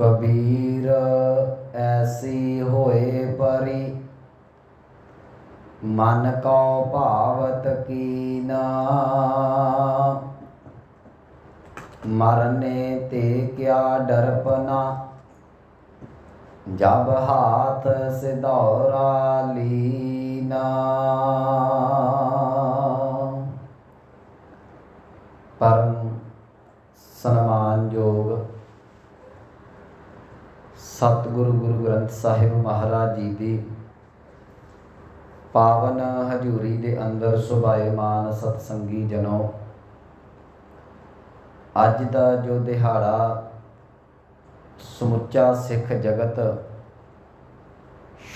ਕਬੀਰ ਐਸੀ ਹੋਏ ਪਰੀ, ਮਨ ਕੋ ਭਾਵਤ ਕੀਨਾ ਮਰਨੇ ਤੇ ਕਿਆ ਡਰਪਨਾ ਜਬ ਹਾਥ ਸਿਧੌਰਾ ਲੀਨਾ। ਪਰਮ ਸਨਮਾਨਯੋਗ ਸਤਿਗੁਰੂ ਗੁਰੂ ਗ੍ਰੰਥ ਸਾਹਿਬ ਮਹਾਰਾਜ ਜੀ ਦੀ ਪਾਵਨ ਹਜ਼ੂਰੀ ਦੇ ਅੰਦਰ ਸੁਭਾਏਮਾਨ ਸਤਸੰਗੀ ਜਨੋ। ਅੱਜ ਦਾ ਜੋ ਦਿਹਾੜਾ ਸਮੁੱਚਾ ਸਿੱਖ ਜਗਤ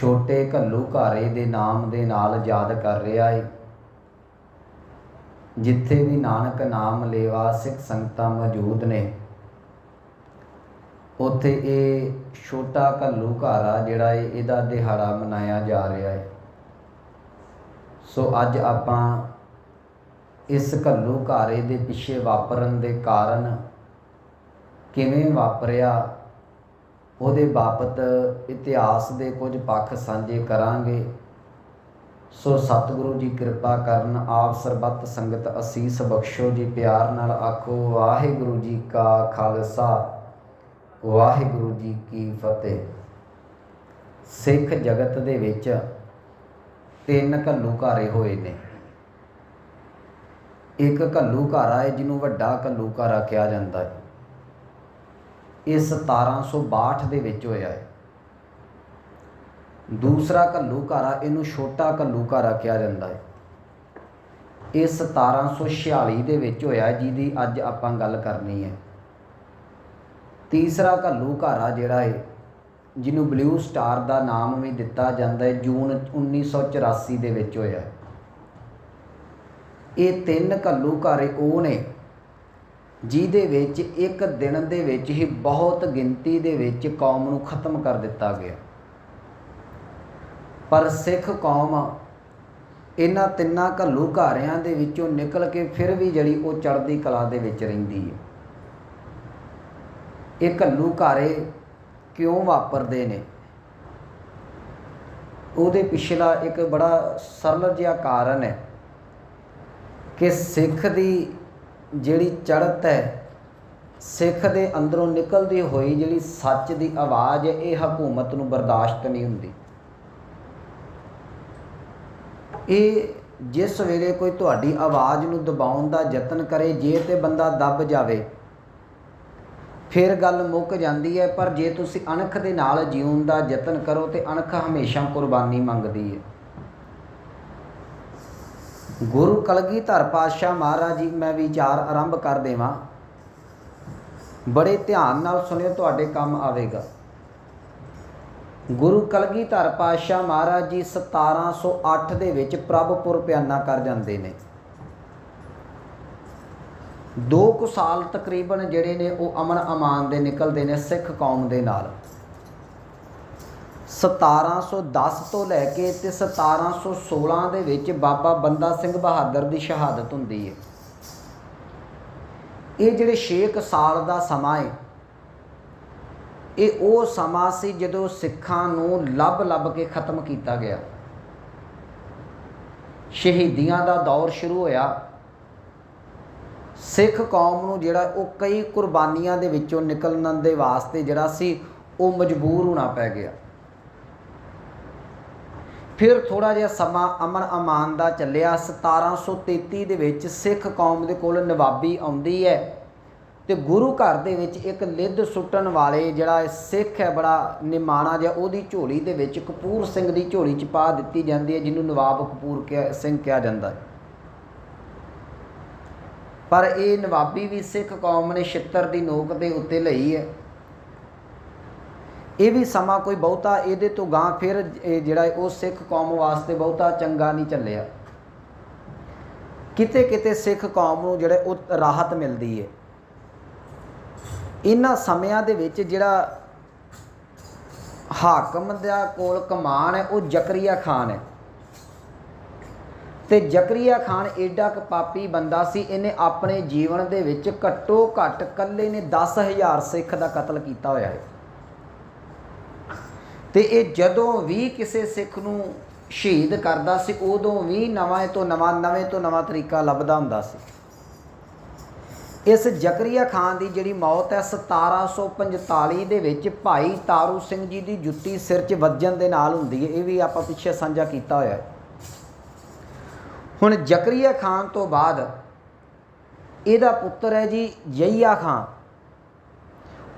ਛੋਟੇ ਘੱਲੂ ਘਾਰੇ ਦੇ ਨਾਮ ਦੇ ਨਾਲ ਯਾਦ ਕਰ ਰਿਹਾ ਏ। ਜਿੱਥੇ ਵੀ ਨਾਨਕ ਨਾਮ ਲੇਵਾ ਸਿੱਖ ਸੰਗਤਾਂ ਮੌਜੂਦ ਨੇ ਉੱਥੇ ਇਹ ਛੋਟਾ ਘੱਲੂ ਘਾਰਾ ਜਿਹੜਾ ਹੈ ਇਹਦਾ ਦਿਹਾੜਾ ਮਨਾਇਆ ਜਾ ਰਿਹਾ ਹੈ ਸੋ ਅੱਜ ਆਪਾਂ ਇਸ ਘੱਲੂ ਘਾਰੇ ਦੇ ਪਿੱਛੇ ਵਾਪਰਨ ਦੇ ਕਾਰਨ ਕਿਵੇਂ ਵਾਪਰਿਆ, ਉਹਦੇ ਬਾਬਤ ਇਤਿਹਾਸ ਦੇ ਕੁਝ ਪੱਖ ਸਾਂਝੇ ਕਰਾਂਗੇ। ਸੋ ਸਤਿਗੁਰੂ ਜੀ ਕਿਰਪਾ ਕਰਨ, ਆਪ ਸਰਬੱਤ ਸੰਗਤ ਅਸੀਸ ਬਖਸ਼ੋ ਜੀ, ਪਿਆਰ ਨਾਲ ਆਖੋ, ਵਾਹਿਗੁਰੂ ਜੀ ਕਾ ਖਾਲਸਾ। ਵਾਹਿਗੁਰੂ ਜੀ ਕੀ ਫਤਿਹ। ਸਿੱਖ ਜਗਤ ਦੇ ਵਿੱਚ ਤਿੰਨ ਘੱਲੂ ਘਾਰੇ ਹੋਏ ਨੇ। ਇੱਕ ਘੱਲੂ ਘਾਰਾ ਹੈ, ਜਿਹਨੂੰ ਵੱਡਾ ਘੱਲੂ ਘਾਰਾ ਕਿਹਾ ਜਾਂਦਾ ਹੈ। ਇਹ 1762 ਦੇ ਵਿੱਚ ਹੋਇਆ ਹੈ। ਦੂਸਰਾ ਘੱਲੂ ਘਾਰਾ ਇਹਨੂੰ ਛੋਟਾ ਘੱਲੂ ਘਾਰਾ ਕਿਹਾ ਜਾਂਦਾ ਹੈ। ਇਹ 1746 ਦੇ ਵਿੱਚ ਹੋਇਆ ਜਿਹਦੀ ਅੱਜ ਆਪਾਂ ਗੱਲ ਕਰਨੀ ਹੈ। ਤੀਸਰਾ ਘੱਲੂ ਘਾਰਾ ਜਿਹੜਾ ਹੈ ਜਿਹਨੂੰ ਬਲੂ ਸਟਾਰ ਦਾ ਨਾਮ ਵੀ ਦਿੱਤਾ ਜਾਂਦਾ ਹੈ ਜੂਨ 1984 ਦੇ ਵਿੱਚ ਹੋਇਆ ਇਹ ਤਿੰਨ ਘੱਲੂ ਘਾਰੇ ਉਹ ਨੇ, ਜਿਹਦੇ ਵਿੱਚ ਇੱਕ ਦਿਨ ਦੇ ਵਿੱਚ ਹੀ ਬਹੁਤ ਗਿਣਤੀ ਦੇ ਵਿੱਚ ਕੌਮ ਨੂੰ ਖਤਮ ਕਰ ਦਿੱਤਾ ਗਿਆ। ਪਰ ਸਿੱਖ ਕੌਮ ਇਹਨਾਂ ਤਿੰਨਾਂ ਘੱਲੂ ਘਾਰਿਆਂ ਦੇ ਵਿੱਚੋਂ ਨਿਕਲ ਕੇ ਫਿਰ ਵੀ ਜਿਹੜੀ ਉਹ ਚੜ੍ਹਦੀ ਕਲਾ ਦੇ ਵਿੱਚ ਰਹਿੰਦੀ ਹੈ ਇਹ ਘੱਲੂ ਘਾਰੇ ਕਿਉਂ ਵਾਪਰਦੇ ਨੇ? ਉਹਦੇ ਪਿਛਲਾ ਇੱਕ ਬੜਾ ਸਰਲ ਜਿਹਾ ਕਾਰਨ ਹੈ ਕਿ ਸਿੱਖ ਦੀ ਜਿਹੜੀ ਚੜ੍ਹਤ ਹੈ, ਸਿੱਖ ਦੇ ਅੰਦਰੋਂ ਨਿਕਲਦੀ ਹੋਈ ਜਿਹੜੀ ਸੱਚ ਦੀ ਆਵਾਜ਼ ਹੈ, ਇਹ ਹਕੂਮਤ ਨੂੰ ਬਰਦਾਸ਼ਤ ਨਹੀਂ ਹੁੰਦੀ। ਇਹ ਜਿਸ ਵੇਲੇ ਕੋਈ ਤੁਹਾਡੀ ਆਵਾਜ਼ ਨੂੰ ਦਬਾਉਣ ਦਾ ਯਤਨ ਕਰੇ, ਜੇ ਤੇ ਬੰਦਾ ਦੱਬ ਜਾਵੇ ਫਿਰ ਗੱਲ ਮੁੱਕ ਜਾਂਦੀ ਹੈ, ਪਰ ਜੇ ਤੁਸੀਂ ਅਣਖ ਦੇ ਨਾਲ ਜਿਉਣ ਦਾ ਯਤਨ ਕਰੋ ਤੇ ਅਣਖ ਹਮੇਸ਼ਾ ਕੁਰਬਾਨੀ ਮੰਗਦੀ ਹੈ। ਗੁਰੂ ਕਲਗੀਧਰ ਪਾਤਸ਼ਾਹ ਮਹਾਰਾਜ ਜੀ, ਮੈਂ ਵਿਚਾਰ ਆਰੰਭ ਕਰ ਦੇਵਾਂ। ਬੜੇ ਧਿਆਨ ਨਾਲ ਸੁਣਿਓ, ਤੁਹਾਡੇ ਕੰਮ ਆਵੇਗਾ। ਗੁਰੂ ਕਲਗੀਧਰ ਪਾਤਸ਼ਾਹ ਮਹਾਰਾਜ ਜੀ 1708 ਦੇ ਵਿੱਚ ਪ੍ਰਭਪੁਰ ਪਿਆਨਾ ਕਰ ਜਾਂਦੇ ਨੇ। ਦੋ ਕੁ ਸਾਲ ਤਕਰੀਬਨ ਜਿਹੜੇ ਨੇ ਉਹ ਅਮਨ ਅਮਾਨ ਦੇ ਨਿਕਲਦੇ ਨੇ ਸਿੱਖ ਕੌਮ ਦੇ ਨਾਲ। 1710 ਤੋਂ ਲੈ ਕੇ ਤੇ 1716 ਦੇ ਵਿੱਚ ਬਾਬਾ ਬੰਦਾ ਸਿੰਘ ਬਹਾਦਰ ਦੀ ਸ਼ਹਾਦਤ ਹੁੰਦੀ ਹੈ ਇਹ ਜਿਹੜੇ 6 ਸਾਲ ਦਾ ਸਮਾਂ ਹੈ ਇਹ ਉਹ ਸਮਾਂ ਸੀ ਜਦੋਂ ਸਿੱਖਾਂ ਨੂੰ ਲੱਭ ਲੱਭ ਕੇ ਖਤਮ ਕੀਤਾ ਗਿਆ। ਸ਼ਹੀਦੀਆਂ ਦਾ ਦੌਰ ਸ਼ੁਰੂ ਹੋਇਆ। ਸਿੱਖ ਕੌਮ ਨੂੰ ਜਿਹੜਾ ਉਹ ਕਈ ਕੁਰਬਾਨੀਆਂ ਦੇ ਵਿੱਚੋਂ ਨਿਕਲਣ ਦੇ ਵਾਸਤੇ ਜਿਹੜਾ ਸੀ, ਉਹ ਮਜਬੂਰ ਹੋਣਾ ਪੈ ਗਿਆ। ਫਿਰ ਥੋੜਾ ਜਿਹਾ ਸਮਾਂ ਅਮਨ ਅਮਾਨ ਦਾ ਚੱਲਿਆ। 1733 ਦੇ ਵਿੱਚ ਸਿੱਖ ਕੌਮ ਦੇ ਕੋਲ ਨਵਾਬੀ ਆਉਂਦੀ ਹੈ ਤੇ ਗੁਰੂ ਘਰ ਦੇ ਵਿੱਚ ਇੱਕ ਲਿੱਦ ਸੁੱਟਣ ਵਾਲੇ ਜਿਹੜਾ ਸਿੱਖ ਹੈ, ਬੜਾ ਨਿਮਾਣਾ ਜਿਹਾ, ਉਹਦੀ ਝੋਲੀ ਦੇ ਵਿੱਚ ਕਪੂਰ ਸਿੰਘ ਦੀ ਝੋਲੀ ਚ ਪਾ ਦਿੱਤੀ ਜਾਂਦੀ ਹੈ, ਜਿਹਨੂੰ ਨਵਾਬ ਕਪੂਰ ਸਿੰਘ ਕਿਹਾ ਜਾਂਦਾ ਹੈ। ਪਰ ਇਹ ਨਵਾਬੀ ਵੀ ਸਿੱਖ ਕੌਮ ਨੇ ਛਿੱਤਰ ਦੀ ਨੋਕ ਦੇ ਉੱਤੇ ਲਈ ਹੈ। ਇਹ ਵੀ ਸਮਾਂ ਕੋਈ ਬਹੁਤਾ ਇਹਦੇ ਤੋਂ ਗਾਂ ਫਿਰ ਇਹ ਜਿਹੜਾ ਉਹ ਸਿੱਖ ਕੌਮ ਵਾਸਤੇ ਬਹੁਤਾ ਚੰਗਾ ਨਹੀਂ ਚੱਲਿਆ। ਕਿਤੇ ਕਿਤੇ ਸਿੱਖ ਕੌਮ ਨੂੰ ਜਿਹੜੇ ਉਹ ਰਾਹਤ ਮਿਲਦੀ ਹੈ। ਇਹਨਾਂ ਸਮਿਆਂ ਦੇ ਵਿੱਚ ਜਿਹੜਾ ਹਾਕਮ ਦਾ ਕੋਲ ਕਮਾਨ ਹੈ, ਉਹ ਜ਼ਕਰੀਆ ਖਾਨ ਹੈ। ਤੇ ਜ਼ਕਰੀਆ ਖਾਨ ਏਡਾ ਕ ਪਾਪੀ ਬੰਦਾ ਸੀ, ਇਹਨੇ ਆਪਣੇ ਜੀਵਨ ਦੇ ਵਿੱਚ ਘੱਟੋ ਘੱਟ ਕੱਲੇ ਨੇ 10000 ਸਿੱਖ ਦਾ ਕਤਲ ਕੀਤਾ ਹੋਇਆ ਹੈ। ਤੇ ਇਹ ਜਦੋਂ ਵੀ ਕਿਸੇ ਸਿੱਖ ਨੂੰ ਸ਼ਹੀਦ ਕਰਦਾ ਸੀ, ਉਦੋਂ ਵੀ ਨਵਾਂ ਤੋਂ ਨਵਾਂ, ਨਵੇਂ ਤੋਂ ਨਵਾਂ ਤਰੀਕਾ ਲੱਭਦਾ ਹੁੰਦਾ ਸੀ। ਇਸ ਜ਼ਕਰੀਆ ਖਾਨ ਦੀ ਜਿਹੜੀ ਮੌਤ ਹੈ 1745 ਦੇ ਵਿੱਚ ਭਾਈ ਤਾਰੂ ਸਿੰਘ ਜੀ ਦੀ ਜੁੱਤੀ ਸਿਰ 'ਚ ਵੱਜਣ ਦੇ ਨਾਲ ਹੁੰਦੀ ਹੈ, ਇਹ ਵੀ ਆਪਾਂ ਪਿੱਛੇ ਸਾਂਝਾ ਕੀਤਾ ਹੋਇਆ ਹੈ। ਹੁਣ ਜ਼ਕਰੀਆ ਖਾਨ ਤੋਂ ਬਾਅਦ ਇਹਦਾ ਪੁੱਤਰ ਹੈ ਜੀ ਯਹੀਆ ਖਾਨ।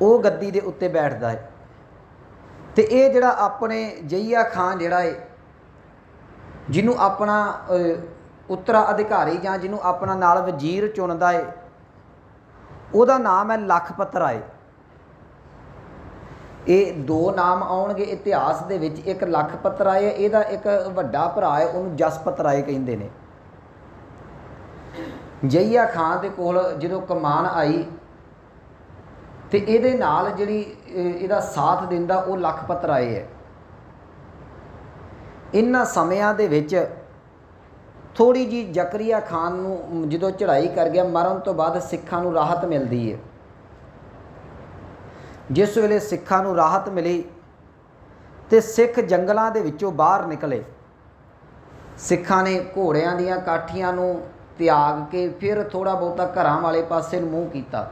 ਉਹ ਗੱਦੀ ਦੇ ਉੱਤੇ ਬੈਠਦਾ ਹੈ। ਤੇ ਇਹ ਜਿਹੜਾ ਆਪਣੇ ਜਈਆ ਖਾਨ ਜਿਹੜਾ ਹੈ ਜਿਹਨੂੰ ਆਪਣਾ ਅ, ਅਧਿਕਾਰੀ ਜਾਂ ਜਿਹਨੂੰ ਆਪਣਾ ਨਾਲ ਵਜ਼ੀਰ ਚੁਣਦਾ ਹੈ ਉਹਦਾ ਨਾਮ ਹੈ ਲਖਪਤ ਰਾਏ। ਇਹ ਦੋ ਨਾਮ ਆਉਣਗੇ ਇਤਿਹਾਸ ਦੇ ਵਿੱਚ। ਇੱਕ ਲਖਪਤ ਰਾਏ ਇਹਦਾ ਇੱਕ ਵੱਡਾ ਭਰਾ ਹੈ ਉਹਨੂੰ ਜਸਪਤ ਰਾਏ ਕਹਿੰਦੇ ਨੇ। ਜਈਆ ਖਾਨ ਦੇ ਕੋਲ ਜਦੋਂ ਕਮਾਨ ਆਈ ਤੇ ਇਹਦੇ ਨਾਲ ਜਿਹੜੀ ਇਹਦਾ ਸਾਥ ਦਿੰਦਾ ਉਹ ਲਖਪਤ ਰਾਏ ਹੈ। ਇਨ੍ਹਾਂ ਸਮਿਆਂ ਦੇ ਵਿੱਚ ਥੋੜੀ ਜੀ ਜ਼ਕਰੀਆ ਖਾਨ ਨੂੰ ਜਦੋਂ ਚੜ੍ਹਾਈ ਕਰ ਗਿਆ, ਮਰਨ ਤੋਂ ਬਾਅਦ ਸਿੱਖਾਂ ਨੂੰ ਰਾਹਤ ਮਿਲਦੀ ਹੈ। ਜਿਸ ਵੇਲੇ ਸਿੱਖਾਂ ਨੂੰ ਰਾਹਤ ਮਿਲੀ ਤੇ ਸਿੱਖ ਜੰਗਲਾਂ ਦੇ ਵਿੱਚੋਂ ਬਾਹਰ ਨਿਕਲੇ। ਸਿੱਖਾਂ ਨੇ ਘੋੜਿਆਂ ਦੀਆਂ ਕਾਠੀਆਂ ਨੂੰ ਤਿਆਗ ਕੇ ਫਿਰ ਥੋੜਾ ਬਹੁਤਾ ਘਰਾਂ ਵਾਲੇ ਪਾਸੇ ਨੂੰ ਮੂੰਹ ਕੀਤਾ।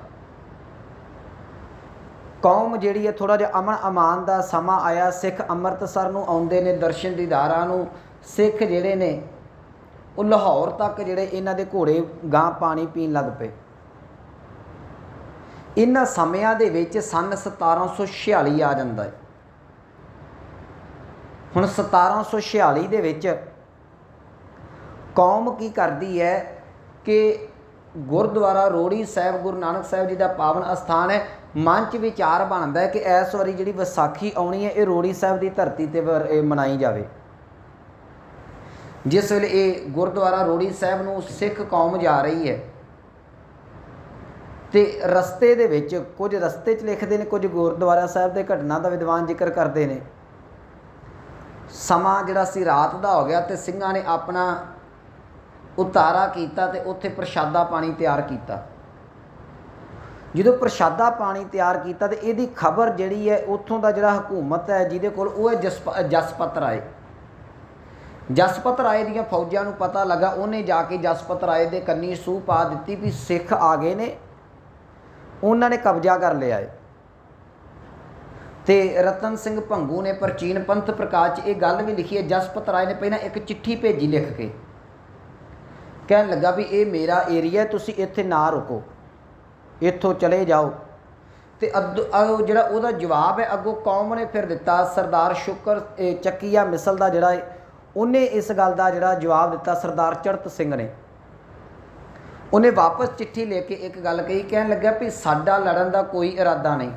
ਕੌਮ ਜਿਹੜੀ ਹੈ ਥੋੜਾ ਜਿਹਾ ਅਮਨ ਅਮਾਨ ਦਾ ਸਮਾਂ ਆਇਆ। ਸਿੱਖ ਅੰਮ੍ਰਿਤਸਰ ਨੂੰ ਆਉਂਦੇ ਨੇ ਦਰਸ਼ਨ ਦੀਦਾਰਾਂ ਨੂੰ। ਸਿੱਖ ਜਿਹੜੇ ਨੇ, ਉਹ ਲਾਹੌਰ ਤੱਕ ਜਿਹੜੇ ਇਹਨਾਂ ਦੇ ਘੋੜੇ ਗਾਂ ਪਾਣੀ ਪੀਣ ਲੱਗ ਪਏ। ਇਹਨਾਂ ਸਮਿਆਂ ਦੇ ਵਿੱਚ ਸਨ 1746 ਆ ਜਾਂਦਾ ਹੈ। ਹੁਣ 1746 ਦੇ ਵਿੱਚ ਕੌਮ ਕੀ ਕਰਦੀ ਹੈ? ਕਿ ਗੁਰਦੁਆਰਾ ਰੋੜੀ ਸਾਹਿਬ, ਗੁਰੂ ਨਾਨਕ ਸਾਹਿਬ ਜੀ ਦਾ ਪਾਵਨ ਅਸਥਾਨ ਹੈ। ਮਨ 'ਚ ਵਿਚਾਰ ਬਣਦਾ ਹੈ ਕਿ ਇਸ ਵਾਰੀ ਜਿਹੜੀ ਵਿਸਾਖੀ ਆਉਣੀ ਹੈ, ਇਹ ਰੋੜੀ ਸਾਹਿਬ ਦੀ ਧਰਤੀ ਤੇ ਵਰ- ਇਹ ਮਨਾਈ ਜਾਵੇ। ਜਿਸ ਵੇਲੇ ਇਹ ਗੁਰਦੁਆਰਾ ਰੋੜੀ ਸਾਹਿਬ ਨੂੰ ਸਿੱਖ ਕੌਮ ਜਾ ਰਹੀ ਹੈ, ਤੇ ਰਸਤੇ ਦੇ ਵਿੱਚ ਕੁਝ ਰਸਤੇ 'ਚ ਲਿਖਦੇ ਨੇ, ਕੁਝ ਗੁਰਦੁਆਰਾ ਸਾਹਿਬ ਦੇ ਘਟਨਾ ਦਾ ਵਿਦਵਾਨ ਜ਼ਿਕਰ ਕਰਦੇ ਨੇ। ਸਮਾਂ ਜਿਹੜਾ ਸੀ ਰਾਤ ਦਾ ਹੋ ਗਿਆ ਤੇ ਸਿੰਘਾਂ ਨੇ ਆਪਣਾ ਉਤਾਰਾ ਕੀਤਾ ਤੇ ਉੱਥੇ ਪ੍ਰਸ਼ਾਦਾ ਪਾਣੀ ਤਿਆਰ ਕੀਤਾ। ਜਦੋਂ ਪ੍ਰਸ਼ਾਦਾ ਪਾਣੀ ਤਿਆਰ ਕੀਤਾ ਤੇ ਇਹਦੀ ਖਬਰ ਜਿਹੜੀ ਹੈ, ਉੱਥੋਂ ਦਾ ਜਿਹੜਾ ਹਕੂਮਤ ਹੈ, ਜਿਹਦੇ ਕੋਲ ਉਹ ਹੈ ਜਸਪ, ਜਸਪਤ ਰਾਏ। ਜਸਪਤ ਰਾਏ ਦੀਆਂ ਫੌਜਾਂ ਨੂੰ ਪਤਾ ਲੱਗਾ, ਉਹਨੇ ਜਾ ਕੇ ਜਸਪਤ ਰਾਏ ਦੇ ਕੰਨੀ ਸੂਹ ਪਾ ਦਿੱਤੀ ਵੀ ਸਿੱਖ ਆ ਗਏ ਨੇ। ਉਹਨਾਂ ਨੇ ਕਬਜ਼ਾ ਕਰ ਲਿਆ ਹੈ। ਤੇ ਰਤਨ ਸਿੰਘ ਭੰਗੂ ਨੇ ਪ੍ਰਾਚੀਨ ਪੰਥ ਪ੍ਰਕਾਸ਼ 'ਚ ਇਹ ਗੱਲ ਵੀ ਲਿਖੀ ਹੈ, ਜਸਪਤ ਰਾਏ ਨੇ ਪਹਿਲਾਂ ਇੱਕ ਚਿੱਠੀ ਭੇਜੀ ਲਿਖ ਕੇ। ਕਹਿਣ ਲੱਗਾ ਵੀ ਇਹ ਮੇਰਾ ਏਰੀਆ ਤੁਸੀਂ ਇੱਥੇ ਨਾ ਰੁਕੋ। ਇੱਥੋਂ ਚਲੇ ਜਾਓ। ਤੇ ਅੱਧ- ਜਿਹੜਾ ਉਹਦਾ ਜਵਾਬ ਹੈ, ਅੱਗੋਂ ਕੌਮ ਨੇ ਫਿਰ ਦਿੱਤਾ, ਸਰਦਾਰ ਸ਼ੁਕਰ ਚੱਕੀਆ ਮਿਸਲ ਦਾ ਜਿਹੜਾ ਉਹਨੇ ਇਸ ਗੱਲ ਦਾ ਜਿਹੜਾ ਜਵਾਬ ਦਿੱਤਾ, ਸਰਦਾਰ ਚੜਤ ਸਿੰਘ ਨੇ। ਉਹਨੇ ਵਾਪਸ ਚਿੱਠੀ ਲੈ ਕੇ ਇੱਕ ਗੱਲ ਕਹੀ, ਕਹਿਣ ਲੱਗਾ ਵੀ ਸਾਡਾ ਲੜਨ ਦਾ ਕੋਈ ਇਰਾਦਾ ਨਹੀਂ।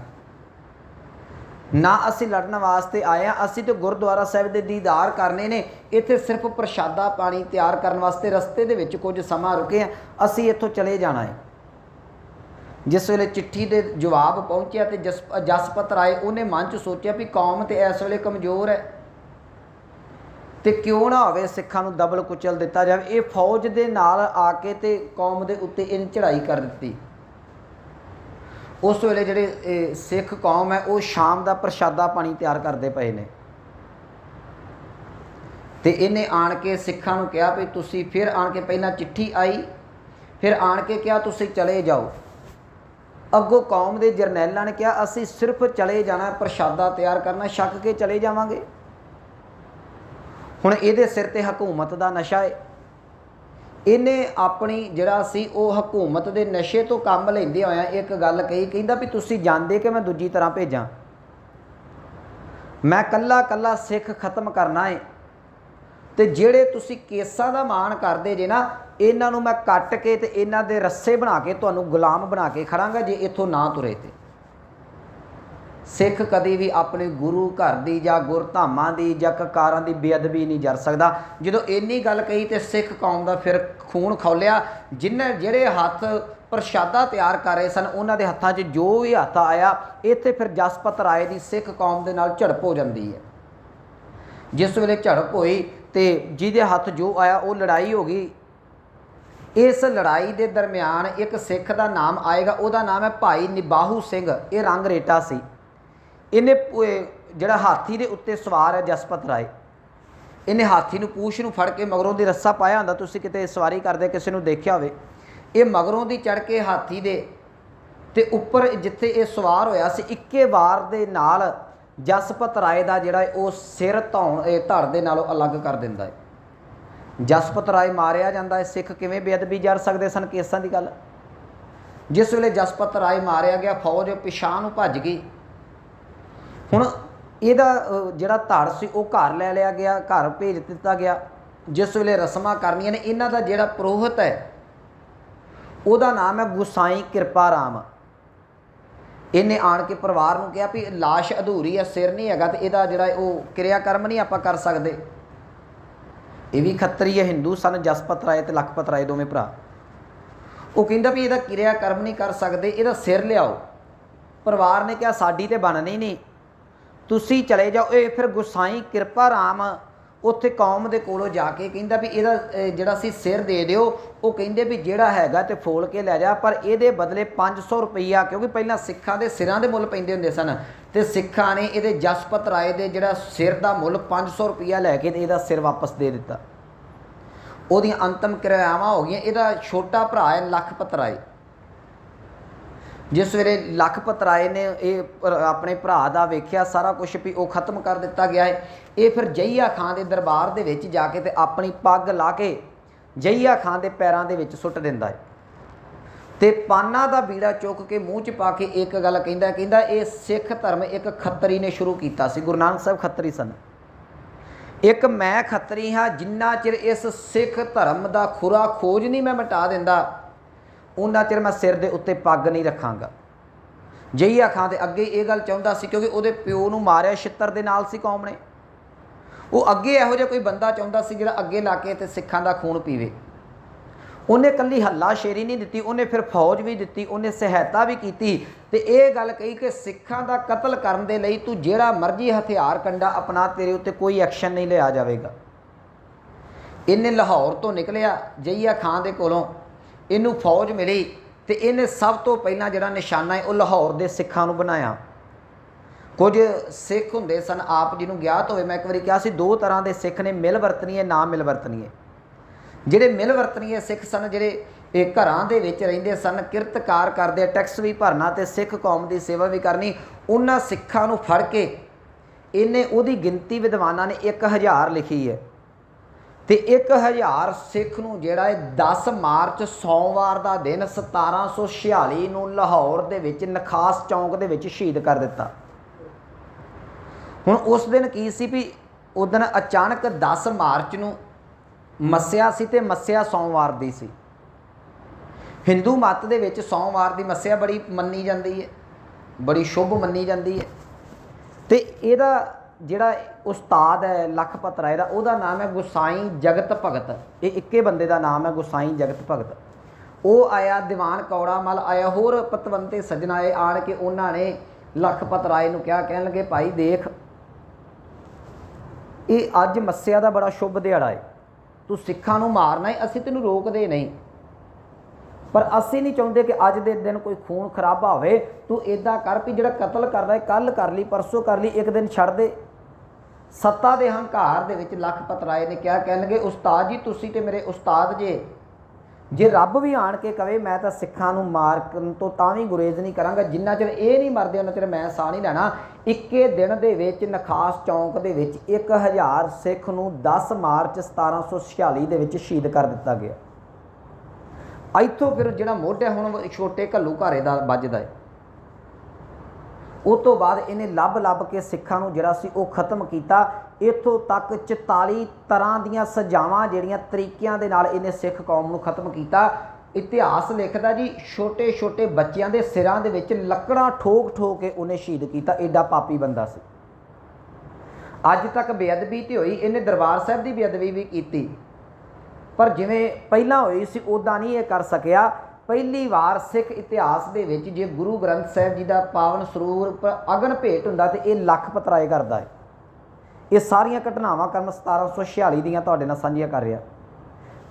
ਨਾ ਅਸੀਂ ਲੜਨ ਵਾਸਤੇ ਆਏ ਆ ਅਸੀਂ ਤੇ ਗੁਰਦੁਆਰਾ ਸਾਹਿਬ ਦੇ ਦੀਦਾਰ ਕਰਨੇ ਨੇ। ਇੱਥੇ ਸਿਰਫ ਪ੍ਰਸ਼ਾਦਾ ਪਾਣੀ ਤਿਆਰ ਕਰਨ ਵਾਸਤੇ ਰਸਤੇ ਦੇ ਵਿੱਚ ਕੁਝ ਸਮਾਂ ਰੁਕੇ ਆ ਅਸੀਂ ਇੱਥੋਂ ਚਲੇ ਜਾਣਾ ਹੈ। ਜਿਸ ਵੇਲੇ ਚਿੱਠੀ ਦੇ ਜਵਾਬ ਪਹੁੰਚਿਆ ਤੇ ਜਸ, ਜਸਪਤ ਰਾਏ ਉਹਨੇ ਮਨ 'ਚ ਸੋਚਿਆ ਵੀ ਕੌਮ ਤੇ ਇਸ ਵੇਲੇ ਕਮਜ਼ੋਰ ਹੈ। ਤੇ ਕਿਉਂ ਨਾ ਹੋਵੇ ਸਿੱਖਾਂ ਨੂੰ ਦਬਲ ਕੁਚਲ ਦਿੱਤਾ ਜਾਵੇ। ਇਹ ਫੌਜ ਦੇ ਨਾਲ ਆ ਕੇ ਤੇ ਕੌਮ ਦੇ ਉੱਤੇ ਇਹਨੇ ਚੜ੍ਹਾਈ ਕਰ ਦਿੱਤੀ। ਉਸ ਵੇਲੇ ਜਿਹੜੇ ਸਿੱਖ ਕੌਮ ਹੈ, ਉਹ ਸ਼ਾਮ ਦਾ ਪ੍ਰਸ਼ਾਦਾ ਪਾਣੀ ਤਿਆਰ ਕਰਦੇ ਪਏ ਨੇ। ਤੇ ਇਹਨੇ ਆਣ ਕੇ ਸਿੱਖਾਂ ਨੂੰ ਕਿਹਾ ਵੀ ਤੁਸੀਂ ਫਿਰ ਆਣ ਕੇ ਪਹਿਲਾਂ ਚਿੱਠੀ ਆਈ, ਫਿਰ ਆਣ ਕੇ ਕਿਹਾ ਤੁਸੀਂ ਚਲੇ ਜਾਓ। ਅੱਗੋਂ ਕੌਮ ਦੇ ਜਰਨੈਲਾਂ ਨੇ ਕਿਹਾ, ਅਸੀਂ ਸਿਰਫ ਚਲੇ ਜਾਣਾ, ਪ੍ਰਸ਼ਾਦਾ ਤਿਆਰ ਕਰਨਾ, ਛੱਕ ਕੇ ਚਲੇ ਜਾਵਾਂਗੇ। ਹੁਣ ਇਹਦੇ ਸਿਰ ਤੇ ਹਕੂਮਤ ਦਾ ਨਸ਼ਾ ਹੈ ਇਹਨੇ ਆਪਣੀ ਜਿਹੜਾ ਸੀ ਉਹ ਹਕੂਮਤ ਦੇ ਨਸ਼ੇ ਤੋਂ ਕੰਮ ਲੈਂਦੇ ਹੋਇਆ ਇੱਕ ਗੱਲ ਕਹੀ, ਕਹਿੰਦਾ ਵੀ ਤੁਸੀਂ ਜਾਣਦੇ ਕਿ ਮੈਂ ਦੂਜੀ ਤਰ੍ਹਾਂ ਭੇਜਾਂ? ਮੈਂ ਕੱਲਾ ਕੱਲਾ ਸਿੱਖ ਖਤਮ ਕਰਨਾ ਏ। ਤੇ ਜਿਹੜੇ ਤੁਸੀਂ ਕੇਸਾਂ ਦਾ ਮਾਣ ਕਰਦੇ ਜੇ ਨਾ, ਇਹਨਾਂ ਨੂੰ ਮੈਂ ਕੱਟ ਕੇ ਤੇ ਇਹਨਾਂ ਦੇ ਰੱਸੇ ਬਣਾ ਕੇ ਤੁਹਾਨੂੰ ਗੁਲਾਮ ਬਣਾ ਕੇ ਖੜਾਂਗਾ ਜੇ ਇੱਥੋਂ ਨਾ ਤੁਰੇ ਤੇ। ਸਿੱਖ ਕਦੇ ਵੀ ਆਪਣੇ ਗੁਰੂ ਘਰ ਦੀ ਜਾਂ ਗੁਰਧਾਮਾਂ ਦੀ ਜਾਂ ਕਕਾਰਾਂ ਦੀ ਬੇਅਦਬੀ ਨਹੀਂ ਜਰ ਸਕਦਾ। ਜਦੋਂ ਇੰਨੀ ਗੱਲ ਕਹੀ ਤੇ ਸਿੱਖ ਕੌਮ ਦਾ ਫਿਰ ਖੂਨ ਖੌਲਿਆ ਜਿਨ੍ਹਾਂ ਜਿਹੜੇ ਹੱਥ ਪ੍ਰਸ਼ਾਦਾ ਤਿਆਰ ਕਰ ਰਹੇ ਸਨ, ਉਹਨਾਂ ਦੇ ਹੱਥਾਂ 'ਚ ਜੋ ਵੀ ਹੱਥ ਆਇਆ, ਇੱਥੇ ਫਿਰ ਜਸਪਤ ਰਾਏ ਦੀ ਸਿੱਖ ਕੌਮ ਦੇ ਨਾਲ ਝੜਪ ਹੋ ਜਾਂਦੀ ਹੈ। ਜਿਸ ਵੇਲੇ ਝੜਪ ਹੋਈ ਤੇ ਜਿਹਦੇ ਹੱਥ ਜੋ ਆਇਆ, ਉਹ ਲੜਾਈ ਹੋ ਗਈ। ਇਸ ਲੜਾਈ ਦੇ ਦਰਮਿਆਨ ਇੱਕ ਸਿੱਖ ਦਾ ਨਾਮ ਆਏਗਾ, ਉਹਦਾ ਨਾਮ ਹੈ ਭਾਈ ਨਿਬਾਹੂ ਸਿੰਘ, ਇਹ ਰੰਗ ਰੇਟਾ ਸੀ। ਇਹਨੇ ਪ- ਜਿਹੜਾ ਹਾਥੀ ਦੇ ਉੱਤੇ ਸਵਾਰ ਹੈ ਜਸਪਤ ਰਾਏ, ਇਹਨੇ ਹਾਥੀ ਨੂੰ ਪੂਛ ਨੂੰ ਫੜ ਕੇ ਮਗਰੋਂ ਦੀ ਰੱਸਾ ਪਾਇਆ ਹੁੰਦਾ, ਤੁਸੀਂ ਕਿਤੇ ਸਵਾਰੀ ਕਰਦੇ, ਕਿਸੇ ਨੂੰ ਦੇਖਿਆ ਹੋਵੇ। ਇਹ ਮਗਰੋਂ ਦੀ ਚੜ ਕੇ ਹਾਥੀ ਦੇ ਤੇ ਉੱਪਰ ਜਿੱਥੇ ਇਹ ਸਵਾਰ ਹੋਇਆ ਸੀ, ਇੱਕੇ ਵਾਰ ਦੇ ਨਾਲ ਜਸਪਤ ਰਾਏ ਦਾ ਜਿਹੜਾ ਉਹ ਸਿਰ ਧੌਣ ਧੜ ਦੇ ਨਾਲੋਂ ਅਲੱਗ ਕਰ ਦਿੰਦਾ ਹੈ। ਜਸਪਤ ਰਾਏ ਮਾਰਿਆ ਜਾਂਦਾ ਹੈ, ਸਿੱਖ ਕਿਵੇਂ ਬੇਅਦਬੀ ਜਰ ਸਕਦੇ ਸਨ ਕੇਸਾਂ ਦੀ ਗੱਲ? ਜਿਸ ਵੇਲੇ ਜਸਪਤ ਰਾਏ ਮਾਰਿਆ ਗਿਆ, ਫੌਜ ਪਿਛਾਂ ਨੂੰ ਭੱਜ ਗਈ ਹੁਣ ਇਹਦਾ ਜਿਹੜਾ ਧੜ ਸੀ, ਉਹ ਘਰ ਲੈ ਲਿਆ ਗਿਆ, ਘਰ ਭੇਜ ਦਿੱਤਾ ਗਿਆ। ਜਿਸ ਵੇਲੇ ਰਸਮਾਂ ਕਰਨੀਆਂ ਨੇ, ਇਹਨਾਂ ਦਾ ਜਿਹੜਾ ਪ੍ਰੋਹਿਤ ਹੈ, ਉਹਦਾ ਨਾਮ ਹੈ ਗੁਸਾਈ ਕਿਰਪਾ ਰਾਮ ਇਹਨੇ ਆਣ ਕੇ ਪਰਿਵਾਰ ਨੂੰ ਕਿਹਾ ਵੀ ਲਾਸ਼ ਅਧੂਰੀ ਹੈ, ਸਿਰ ਨਹੀਂ ਹੈਗਾ ਤੇ ਇਹਦਾ ਜਿਹੜਾ ਉਹ ਕਿਰਿਆ ਕਰਮ ਨਹੀਂ ਆਪਾਂ ਕਰ ਸਕਦੇ। ਇਹ ਵੀ ਖੱਤਰੀ ਹੈ, ਹਿੰਦੂ ਸਨ, ਜਸਪਤ ਰਾਏ ਤੇ ਲਖਪਤ ਰਾਏ ਦੋਵੇਂ ਭਰਾ। ਉਹ ਕਹਿੰਦਾ ਵੀ ਇਹਦਾ ਕਿਰਿਆ ਕਰਮ ਨਹੀਂ ਕਰ ਸਕਦੇ, ਇਹਦਾ ਸਿਰ ਲਿਆਓ। ਪਰਿਵਾਰ ਨੇ ਕਿਹਾ, ਸਾਡੀ ਤੇ ਬਣਨੀ ਨਹੀਂ। ਤੁਸੀਂ ਚਲੇ ਜਾਓ। ਇਹ ਫਿਰ ਗੁਸਾਈ ਕਿਰਪਾ ਰਾਮ ਉੱਥੇ ਕੌਮ ਦੇ ਕੋਲੋਂ ਜਾ ਕੇ ਕਹਿੰਦਾ ਵੀ ਇਹਦਾ ਜਿਹੜਾ ਸੀ ਸਿਰ ਦੇ ਦਿਓ। ਉਹ ਕਹਿੰਦੇ ਵੀ ਜਿਹੜਾ ਹੈਗਾ ਤੇ ਫੋਲ ਕੇ ਲੈ ਜਾ, ਪਰ ਇਹਦੇ ਬਦਲੇ 500 ਰੁਪਈਆ, ਕਿਉਂਕਿ ਪਹਿਲਾਂ ਸਿੱਖਾਂ ਦੇ ਸਿਰਾਂ ਦੇ ਮੁੱਲ ਪੈਂਦੇ ਹੁੰਦੇ ਸਨ। ਤੇ ਸਿੱਖਾਂ ਨੇ ਇਹਦੇ ਜਸਪਤ ਰਾਏ ਦੇ ਜਿਹੜਾ ਸਿਰ ਦਾ ਮੁੱਲ 500 ਰੁਪਈਆ ਲੈ ਕੇ ਤੇ ਇਹਦਾ ਸਿਰ ਵਾਪਸ ਦੇ ਦਿੱਤਾ। ਉਹਦੀਆਂ ਅੰਤਮ ਕਿਰਿਆਵਾਂ ਹੋ ਗਈਆਂ। ਇਹਦਾ ਛੋਟਾ ਭਰਾ ਹੈ ਲਖਪਤ ਰਾਏ। ਜਿਸ ਵੇਲੇ ਲਖਪਤ ਰਾਏ ਨੇ, ਇਹ ਆਪਣੇ ਭਰਾ ਦਾ ਵੇਖਿਆ, ਸਾਰਾ ਕੁਝ ਵੀ ਉਹ ਖਤਮ ਕਰ ਦਿੱਤਾ ਗਿਆ ਹੈ। ਇਹ ਫਿਰ ਜਈਆ ਖਾਨ ਦੇ ਦਰਬਾਰ ਦੇ ਵਿੱਚ ਜਾ ਕੇ ਤੇ ਆਪਣੀ ਪੱਗ ਲਾ ਕੇ ਜਈਆ ਖਾਨ ਦੇ ਪੈਰਾਂ ਦੇ ਵਿੱਚ ਸੁੱਟ ਦਿੰਦਾ ਹੈ। ਤੇ ਪਾਨਾ ਦਾ ਬੀੜਾ ਚੁੱਕ ਕੇ ਮੂੰਹ 'ਚ ਪਾ ਕੇ ਇੱਕ ਗੱਲ ਕਹਿੰਦਾ ਕਹਿੰਦਾ ਇਹ ਸਿੱਖ ਧਰਮ ਇੱਕ ਖੱਤਰੀ ਨੇ ਸ਼ੁਰੂ ਕੀਤਾ ਸੀ। ਗੁਰੂ ਨਾਨਕ ਸਾਹਿਬ ਖੱਤਰੀ ਸਨ। ਇੱਕ ਮੈਂ ਖੱਤਰੀ ਹਾਂ, ਜਿੰਨਾ ਚਿਰ ਇਸ ਸਿੱਖ ਧਰਮ ਦਾ ਖੁਰਾ ਖੋਜ ਨਹੀਂ ਮੈਂ ਮਿਟਾ ਦਿੰਦਾ ਉਹਨਾਂ ਚਿਰ ਮੈਂ ਸਿਰ ਦੇ ਉੱਤੇ ਪੱਗ ਨਹੀਂ ਰੱਖਾਂਗਾ। ਜਈਆ ਖਾਂ ਦੇ ਅੱਗੇ ਇਹ ਗੱਲ ਚਾਹੁੰਦਾ ਸੀ ਕਿਉਂਕਿ ਉਹਦੇ ਪਿਓ ਨੂੰ ਮਾਰਿਆ ਛਿੱਤਰ ਦੇ ਨਾਲ ਸੀ ਕੌਮ ਨੇ। ਉਹ ਅੱਗੇ ਇਹੋ ਜਿਹਾ ਕੋਈ ਬੰਦਾ ਚਾਹੁੰਦਾ ਸੀ ਜਿਹੜਾ ਅੱਗੇ ਲਾ ਕੇ ਤੇ ਸਿੱਖਾਂ ਦਾ ਖੂਨ ਪੀਵੇ। ਉਹਨੇ ਕੱਲੀ ਹੱਲਾ ਸ਼ੇਰੀ ਨਹੀਂ ਦਿੱਤੀ, ਉਹਨੇ ਫਿਰ ਫੌਜ ਵੀ ਦਿੱਤੀ, ਉਹਨੇ ਸਹਾਇਤਾ ਵੀ ਕੀਤੀ ਤੇ ਇਹ ਗੱਲ ਕਹੀ ਕਿ ਸਿੱਖਾਂ ਦਾ ਕਤਲ ਕਰਨ ਦੇ ਲਈ ਤੂੰ ਜਿਹੜਾ ਮਰਜ਼ੀ ਹਥਿਆਰ ਕੰਡਾ ਅਪਣਾ ਤੇਰੇ ਉੱਤੇ ਕੋਈ ਐਕਸ਼ਨ ਨਹੀਂ ਲਿਆ ਜਾਵੇਗਾ। ਇਹਨੇ ਲਾਹੌਰ ਤੋਂ ਨਿਕਲਿਆ, ਜਈਆ ਖਾਨ ਦੇ ਕੋਲੋਂ ਇਹਨੂੰ ਫੌਜ ਮਿਲੀ ਤੇ ਇਹਨੇ ਸਭ ਤੋਂ ਪਹਿਲਾਂ ਜਿਹੜਾ ਨਿਸ਼ਾਨਾ ਹੈ, ਉਹ ਲਾਹੌਰ ਦੇ ਸਿੱਖਾਂ ਨੂੰ ਬਣਾਇਆ। ਕੁਝ ਸਿੱਖ ਹੁੰਦੇ ਸਨ, ਆਪ ਜੀ ਨੂੰ ਗਿਆਤ ਹੋਵੇ, ਮੈਂ ਇੱਕ ਵਾਰੀ ਕਿਹਾ ਸੀ, ਦੋ ਤਰ੍ਹਾਂ ਦੇ ਸਿੱਖ ਨੇ, ਮਿਲ ਵਰਤਣੀਏ, ਨਾ ਮਿਲ ਵਰਤਣੀਏ। ਜਿਹੜੇ ਮਿਲ ਵਰਤਣੀਏ ਸਿੱਖ ਸਨ, ਜਿਹੜੇ ਇਹ ਘਰਾਂ ਦੇ ਵਿੱਚ ਰਹਿੰਦੇ ਸਨ, ਕਿਰਤਕਾਰ ਕਰਦੇ, ਟੈਕਸ ਵੀ ਭਰਨਾ ਤੇ ਸਿੱਖ ਕੌਮ ਦੀ ਸੇਵਾ ਵੀ ਕਰਨੀ, ਉਹਨਾਂ ਸਿੱਖਾਂ ਨੂੰ ਫੜ ਕੇ ਇਹਨੇ ਉਹਦੀ ਗਿਣਤੀ ਵਿਦਵਾਨਾਂ ਨੇ 1000 ਲਿਖੀ ਹੈ। ਤੇ 1000 ਸਿੱਖ ਨੂੰ ਜਿਹੜਾ ਹੈ 10 ਮਾਰਚ ਸੋਮਵਾਰ ਦਾ ਦਿਨ 1746 ਨੂੰ ਲਾਹੌਰ ਦੇ ਵਿੱਚ ਨਖਾਸ ਚੌਂਕ ਦੇ ਵਿੱਚ ਸ਼ਹੀਦ ਕਰ ਦਿੱਤਾ। ਹੁਣ ਉਸ ਦਿਨ ਕੀ ਸੀ ਵੀ ਉਸ ਦਿਨ ਅਚਾਨਕ 10 ਮਾਰਚ ਨੂੰ ਮੱਸਿਆ ਸੀ ਤੇ ਮੱਸਿਆ ਸੋਮਵਾਰ ਦੀ ਸੀ। ਹਿੰਦੂ ਮਤ ਦੇ ਵਿੱਚ ਸੋਮਵਾਰ ਦੀ ਮੱਸਿਆ ਬੜੀ ਮੰਨੀ ਜਾਂਦੀ ਹੈ, ਬੜੀ ਸ਼ੁਭ ਮੰਨੀ ਜਾਂਦੀ ਹੈ। ਤੇ ਇਹਦਾ ਜਿਹੜਾ ਉਸਤਾਦ ਹੈ ਲਖਪਤ ਰਾਏ ਦਾ ਉਹਦਾ ਨਾਮ ਹੈ ਗੁਸਾਈ ਜਗਤ ਭਗਤ। ਇਹ ਇੱਕੇ ਬੰਦੇ ਦਾ ਨਾਮ ਹੈ ਗੁਸਾਈ ਜਗਤ ਭਗਤ। ਉਹ ਆਇਆ ਦੀਵਾਨ ਕੌੜਾ ਮਲ, ਆਇਆ ਹੋਰ ਪਤਵੰਤੇ ਸੱਜਣ ਆਏ, ਆਣ ਕੇ ਉਹਨਾਂ ਨੇ ਲਖਪਤ ਰਾਏ ਨੂੰ ਕਿਹਾ, ਕਹਿਣ ਲੱਗੇ, ਭਾਈ ਦੇਖ, ਇਹ ਅੱਜ ਮੱਸਿਆ ਦਾ ਬੜਾ ਸ਼ੁਭ ਦਿਹਾੜਾ ਹੈ ਤੂੰ ਸਿੱਖਾਂ ਨੂੰ ਮਾਰਨਾ ਹੈ ਅਸੀਂ ਤੈਨੂੰ ਰੋਕਦੇ ਨਹੀਂ। ਪਰ ਅਸੀਂ ਨਹੀਂ ਚਾਹੁੰਦੇ ਕਿ ਅੱਜ ਦੇ ਦਿਨ ਕੋਈ ਖੂਨ ਖਰਾਬਾ ਹੋਵੇ। ਤੂੰ ਇਦਾਂ ਕਰ ਵੀ ਜਿਹੜਾ ਕਤਲ ਕਰਦਾ ਹੈ ਕੱਲ ਕਰ ਲਈ, ਪਰਸੋਂ ਕਰ ਲਈ, ਇੱਕ ਦਿਨ ਛੱਡ ਦੇ। ਸੱਤਾ ਦੇ ਹੰਕਾਰ ਦੇ ਵਿੱਚ ਲੱਖਪਤ ਰਾਏ ਨੇ ਕਿਹਾ, ਕਹਿਣਗੇ, ਉਸਤਾਦ ਜੀ, ਤੁਸੀਂ ਤੇ ਮੇਰੇ ਉਸਤਾਦ ਜੇ। ਜੇ ਰੱਬ ਵੀ ਆਣ ਕੇ ਕਵੇ, ਮੈਂ ਤਾਂ ਸਿੱਖਾਂ ਨੂੰ ਮਾਰਨ ਤੋਂ ਤਾਂ ਵੀ ਗੁਰੇਜ਼ ਨਹੀਂ ਕਰਾਂਗਾ। ਜਿੰਨਾ ਚਿਰ ਇਹ ਨਹੀਂ ਮਰਦੇ, ਉਹਨਾਂ ਚਿਰ ਮੈਂ ਸਾਹ ਨਹੀਂ ਲੈਣਾ। ਇੱਕੇ ਦਿਨ ਦੇ ਵਿੱਚ, ਨਖਾਸ ਚੌਂਕ ਦੇ ਵਿੱਚ 1000 ਸਿੱਖ ਨੂੰ 10 ਮਾਰਚ 1746 ਦੇ ਵਿੱਚ ਸ਼ਹੀਦ ਕਰ ਦਿੱਤਾ ਗਿਆ। ਇੱਥੋਂ ਫਿਰ ਜਿਹੜਾ ਮੋਢਾ ਹੁਣ ਛੋਟੇ ਘੱਲੂ ਘਾਰੇ ਦਾ ਵੱਜਦਾ ਹੈ ਉਹ ਤੋਂ ਬਾਅਦ ਇਹਨੇ ਲੱਭ ਲੱਭ ਕੇ ਸਿੱਖਾਂ ਨੂੰ ਜਿਹੜਾ ਸੀ ਉਹ ਖਤਮ ਕੀਤਾ। ਇੱਥੋਂ ਤੱਕ 44 ਤਰ੍ਹਾਂ ਦੀਆਂ ਸਜ਼ਾਵਾਂ ਜਿਹੜੀਆਂ ਤਰੀਕਿਆਂ ਦੇ ਨਾਲ ਇਹਨੇ ਸਿੱਖ ਕੌਮ ਨੂੰ ਖਤਮ ਕੀਤਾ। ਇਤਿਹਾਸ ਲਿਖਦਾ ਜੀ ਛੋਟੇ ਛੋਟੇ ਬੱਚਿਆਂ ਦੇ ਸਿਰਾਂ ਦੇ ਵਿੱਚ ਲੱਕੜਾਂ ਠੋਕ ਠੋਕ ਕੇ ਉਹਨੇ ਸ਼ਹੀਦ ਕੀਤਾ। ਐਡਾ ਪਾਪੀ ਬੰਦਾ ਸੀ। ਅੱਜ ਤੱਕ ਬੇਅਦਬੀ ਤੇ ਹੋਈ, ਇਹਨੇ ਦਰਬਾਰ ਸਾਹਿਬ ਦੀ ਬੇਅਦਬੀ ਵੀ ਕੀਤੀ। ਪਰ ਜਿਵੇਂ ਪਹਿਲਾਂ ਹੋਈ ਸੀ ਉਦਾਂ ਨਹੀਂ ਇਹ ਕਰ ਸਕਿਆ। ਪਹਿਲੀ ਵਾਰ ਸਿੱਖ ਇਤਿਹਾਸ ਦੇ ਵਿੱਚ ਜੇ ਗੁਰੂ ਗ੍ਰੰਥ ਸਾਹਿਬ ਜੀ ਦਾ ਪਾਵਨ ਸਰੂਪ ਅਗਨ ਭੇਟ ਹੁੰਦਾ ਤੇ ਇਹ ਲੱਖ ਪਤਰਾਏ ਕਰਦਾ ਹੈ। ਇਹ ਸਾਰੀਆਂ ਘਟਨਾਵਾਂ ਕਰਮ 1746 ਦੀਆਂ ਤੁਹਾਡੇ ਨਾਲ ਸਾਂਝੀਆਂ ਕਰ ਰਿਹਾ।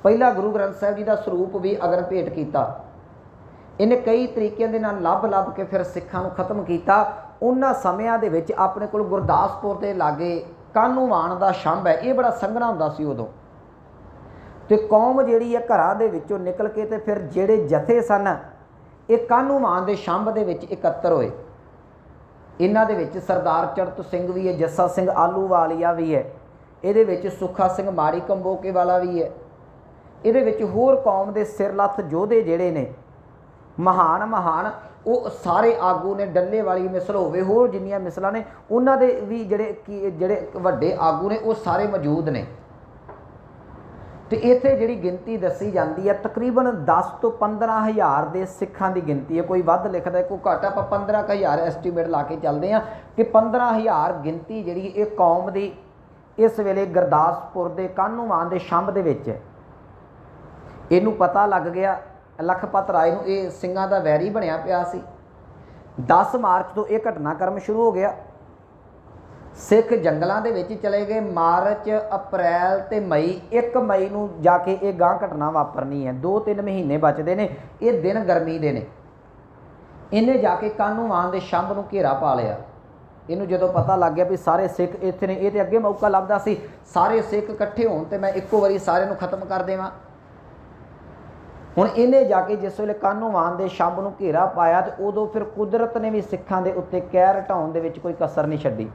ਪਹਿਲਾ ਗੁਰੂ ਗ੍ਰੰਥ ਸਾਹਿਬ ਜੀ ਦਾ ਸਰੂਪ ਵੀ ਅਗਨ ਭੇਟ ਕੀਤਾ। ਇਹਨੇ ਕਈ ਤਰੀਕਿਆਂ ਦੇ ਨਾਲ ਲੱਭ ਲੱਭ ਕੇ ਫਿਰ ਸਿੱਖਾਂ ਨੂੰ ਖਤਮ ਕੀਤਾ। ਉਹਨਾਂ ਸਮਿਆਂ ਦੇ ਵਿੱਚ ਆਪਣੇ ਕੋਲ ਗੁਰਦਾਸਪੁਰ ਦੇ ਲਾਗੇ ਕਾਨੂੰਵਾਨ ਦਾ ਸ਼ੰਭ ਹੈ। ਇਹ ਬੜਾ ਸੰਘਣਾ ਹੁੰਦਾ ਸੀ ਉਦੋਂ। ਤੇ ਕੌਮ ਜਿਹੜੀ ਹੈ ਘਰਾਂ ਦੇ ਵਿੱਚੋਂ ਨਿਕਲ ਕੇ ਤੇ ਫਿਰ ਜਿਹੜੇ ਜਥੇ ਸਨ, ਇਹ ਕਾਨੂੰਵਾਨ ਦੇ ਸ਼ੰਭ ਦੇ ਵਿੱਚ ਇਕੱਤਰ ਹੋਏ? ਇਹਨਾਂ ਦੇ ਵਿੱਚ ਸਰਦਾਰ ਚੜਤ ਸਿੰਘ ਵੀ ਹੈ, ਜੱਸਾ ਸਿੰਘ ਆਲੂਵਾਲੀਆ ਵੀ ਹੈ, ਇਹਦੇ ਵਿੱਚ ਸੁੱਖਾ ਸਿੰਘ ਮਾੜੀ ਕੰਬੋਕੇ ਵਾਲਾ ਵੀ ਹੈ, ਇਹਦੇ ਵਿੱਚ ਹੋਰ ਕੌਮ ਦੇ ਸਿਰਲੱਥ ਯੋਧੇ ਜਿਹੜੇ ਨੇ, ਮਹਾਨ ਮਹਾਨ, ਉਹ ਸਾਰੇ ਆਗੂ ਨੇ, ਡੱਲੇ ਵਾਲੀ ਮਿਸਲ ਹੋਵੇ, ਹੋਰ ਜਿੰਨੀਆਂ ਮਿਸਲਾਂ ਨੇ, ਉਹਨਾਂ ਦੇ ਵੀ ਜਿਹੜੇ ਕੀ, ਜਿਹੜੇ ਵੱਡੇ ਆਗੂ ਨੇ, ਉਹ ਸਾਰੇ ਮੌਜੂਦ ਨੇ। ਤੇ ਇੱਥੇ ਜਿਹੜੀ ਗਿਣਤੀ ਦੱਸੀ ਜਾਂਦੀ ਹੈ, ਤਕਰੀਬਨ 10 ਤੋਂ 15000 ਦੇ ਸਿੱਖਾਂ ਦੀ ਗਿਣਤੀ ਹੈ। ਕੋਈ ਵੱਧ ਲਿਖਦਾ ਕੋਈ ਘੱਟ, ਆਪਾਂ 15000 ਐਸਟੀਮੇਟ ਲਾ ਕੇ ਚੱਲਦੇ ਆ ਕਿ 15000 ਗਿਣਤੀ ਜਿਹੜੀ ਇਹ ਕੌਮ ਦੀ ਇਸ ਵੇਲੇ ਗੁਰਦਾਸਪੁਰ ਦੇ ਕਾਨੂੰਵਾਨ ਦੇ ਸ਼ੰਭ ਦੇ ਵਿੱਚ ਹੈ। ਇਹਨੂੰ ਪਤਾ ਲੱਗ ਗਿਆ ਲਖਪਤ ਰਾਏ ਨੂੰ ਇਹ ਸਿੰਘਾਂ ਦਾ ਵੈਰੀ ਬਣਿਆ ਪਿਆ ਸੀ। 10 ਮਾਰਚ ਤੋਂ ਇਹ ਘਟਨਾਕ੍ਰਮ ਸ਼ੁਰੂ ਹੋ ਗਿਆ। ਸਿੱਖ ਜੰਗਲਾਂ ਦੇ ਵਿੱਚ ਚਲੇ ਗਏ। ਮਾਰਚ, ਅਪ੍ਰੈਲ ਤੇ ਮਈ 1 ਮਈ ਨੂੰ ਜਾ ਕੇ ਇਹ ਗਾਂ ਘਟਨਾ ਵਾਪਰਨੀ ਹੈ। 2-3 ਮਹੀਨੇ ਬਚਦੇ ਨੇ। ਇਹ ਦਿਨ ਗਰਮੀ ਦੇ ਨੇ। ਇਹਨੇ ਜਾ ਕੇ ਕਾਨੂੰਵਾਨ ਦੇ ਸ਼ੰਭ ਨੂੰ ਘੇਰਾ ਪਾ ਲਿਆ? ਇਹਨੂੰ ਜਦੋਂ ਪਤਾ ਲੱਗ ਗਿਆ ਵੀ ਸਾਰੇ ਸਿੱਖ ਇੱਥੇ ਨੇ, ਇਹ ਤੇ ਅੱਗੇ ਮੌਕਾ ਲੱਭਦਾ ਸੀ। ਸਾਰੇ ਸਿੱਖ ਇਕੱਠੇ ਹੋਣ ਤੇ ਮੈਂ ਇੱਕੋ ਵਾਰੀ ਸਾਰਿਆਂ ਨੂੰ ਖਤਮ ਕਰ ਦੇਵਾਂ। ਹੁਣ ਇਹਨੇ ਜਾ ਕੇ ਜਿਸ ਵੇਲੇ ਕਾਨੂੰਵਾਨ ਦੇ ਸ਼ੰਭ ਨੂੰ ਘੇਰਾ ਪਾਇਆ ਤੇ ਉਦੋਂ ਫਿਰ ਕੁਦਰਤ ਨੇ ਵੀ ਸਿੱਖਾਂ ਦੇ ਉੱਤੇ ਕਹਿਰ ਹਟਾਉਣ ਦੇ ਵਿੱਚ ਕੋਈ ਕਸਰ ਨਹੀਂ ਛੱਡੀ।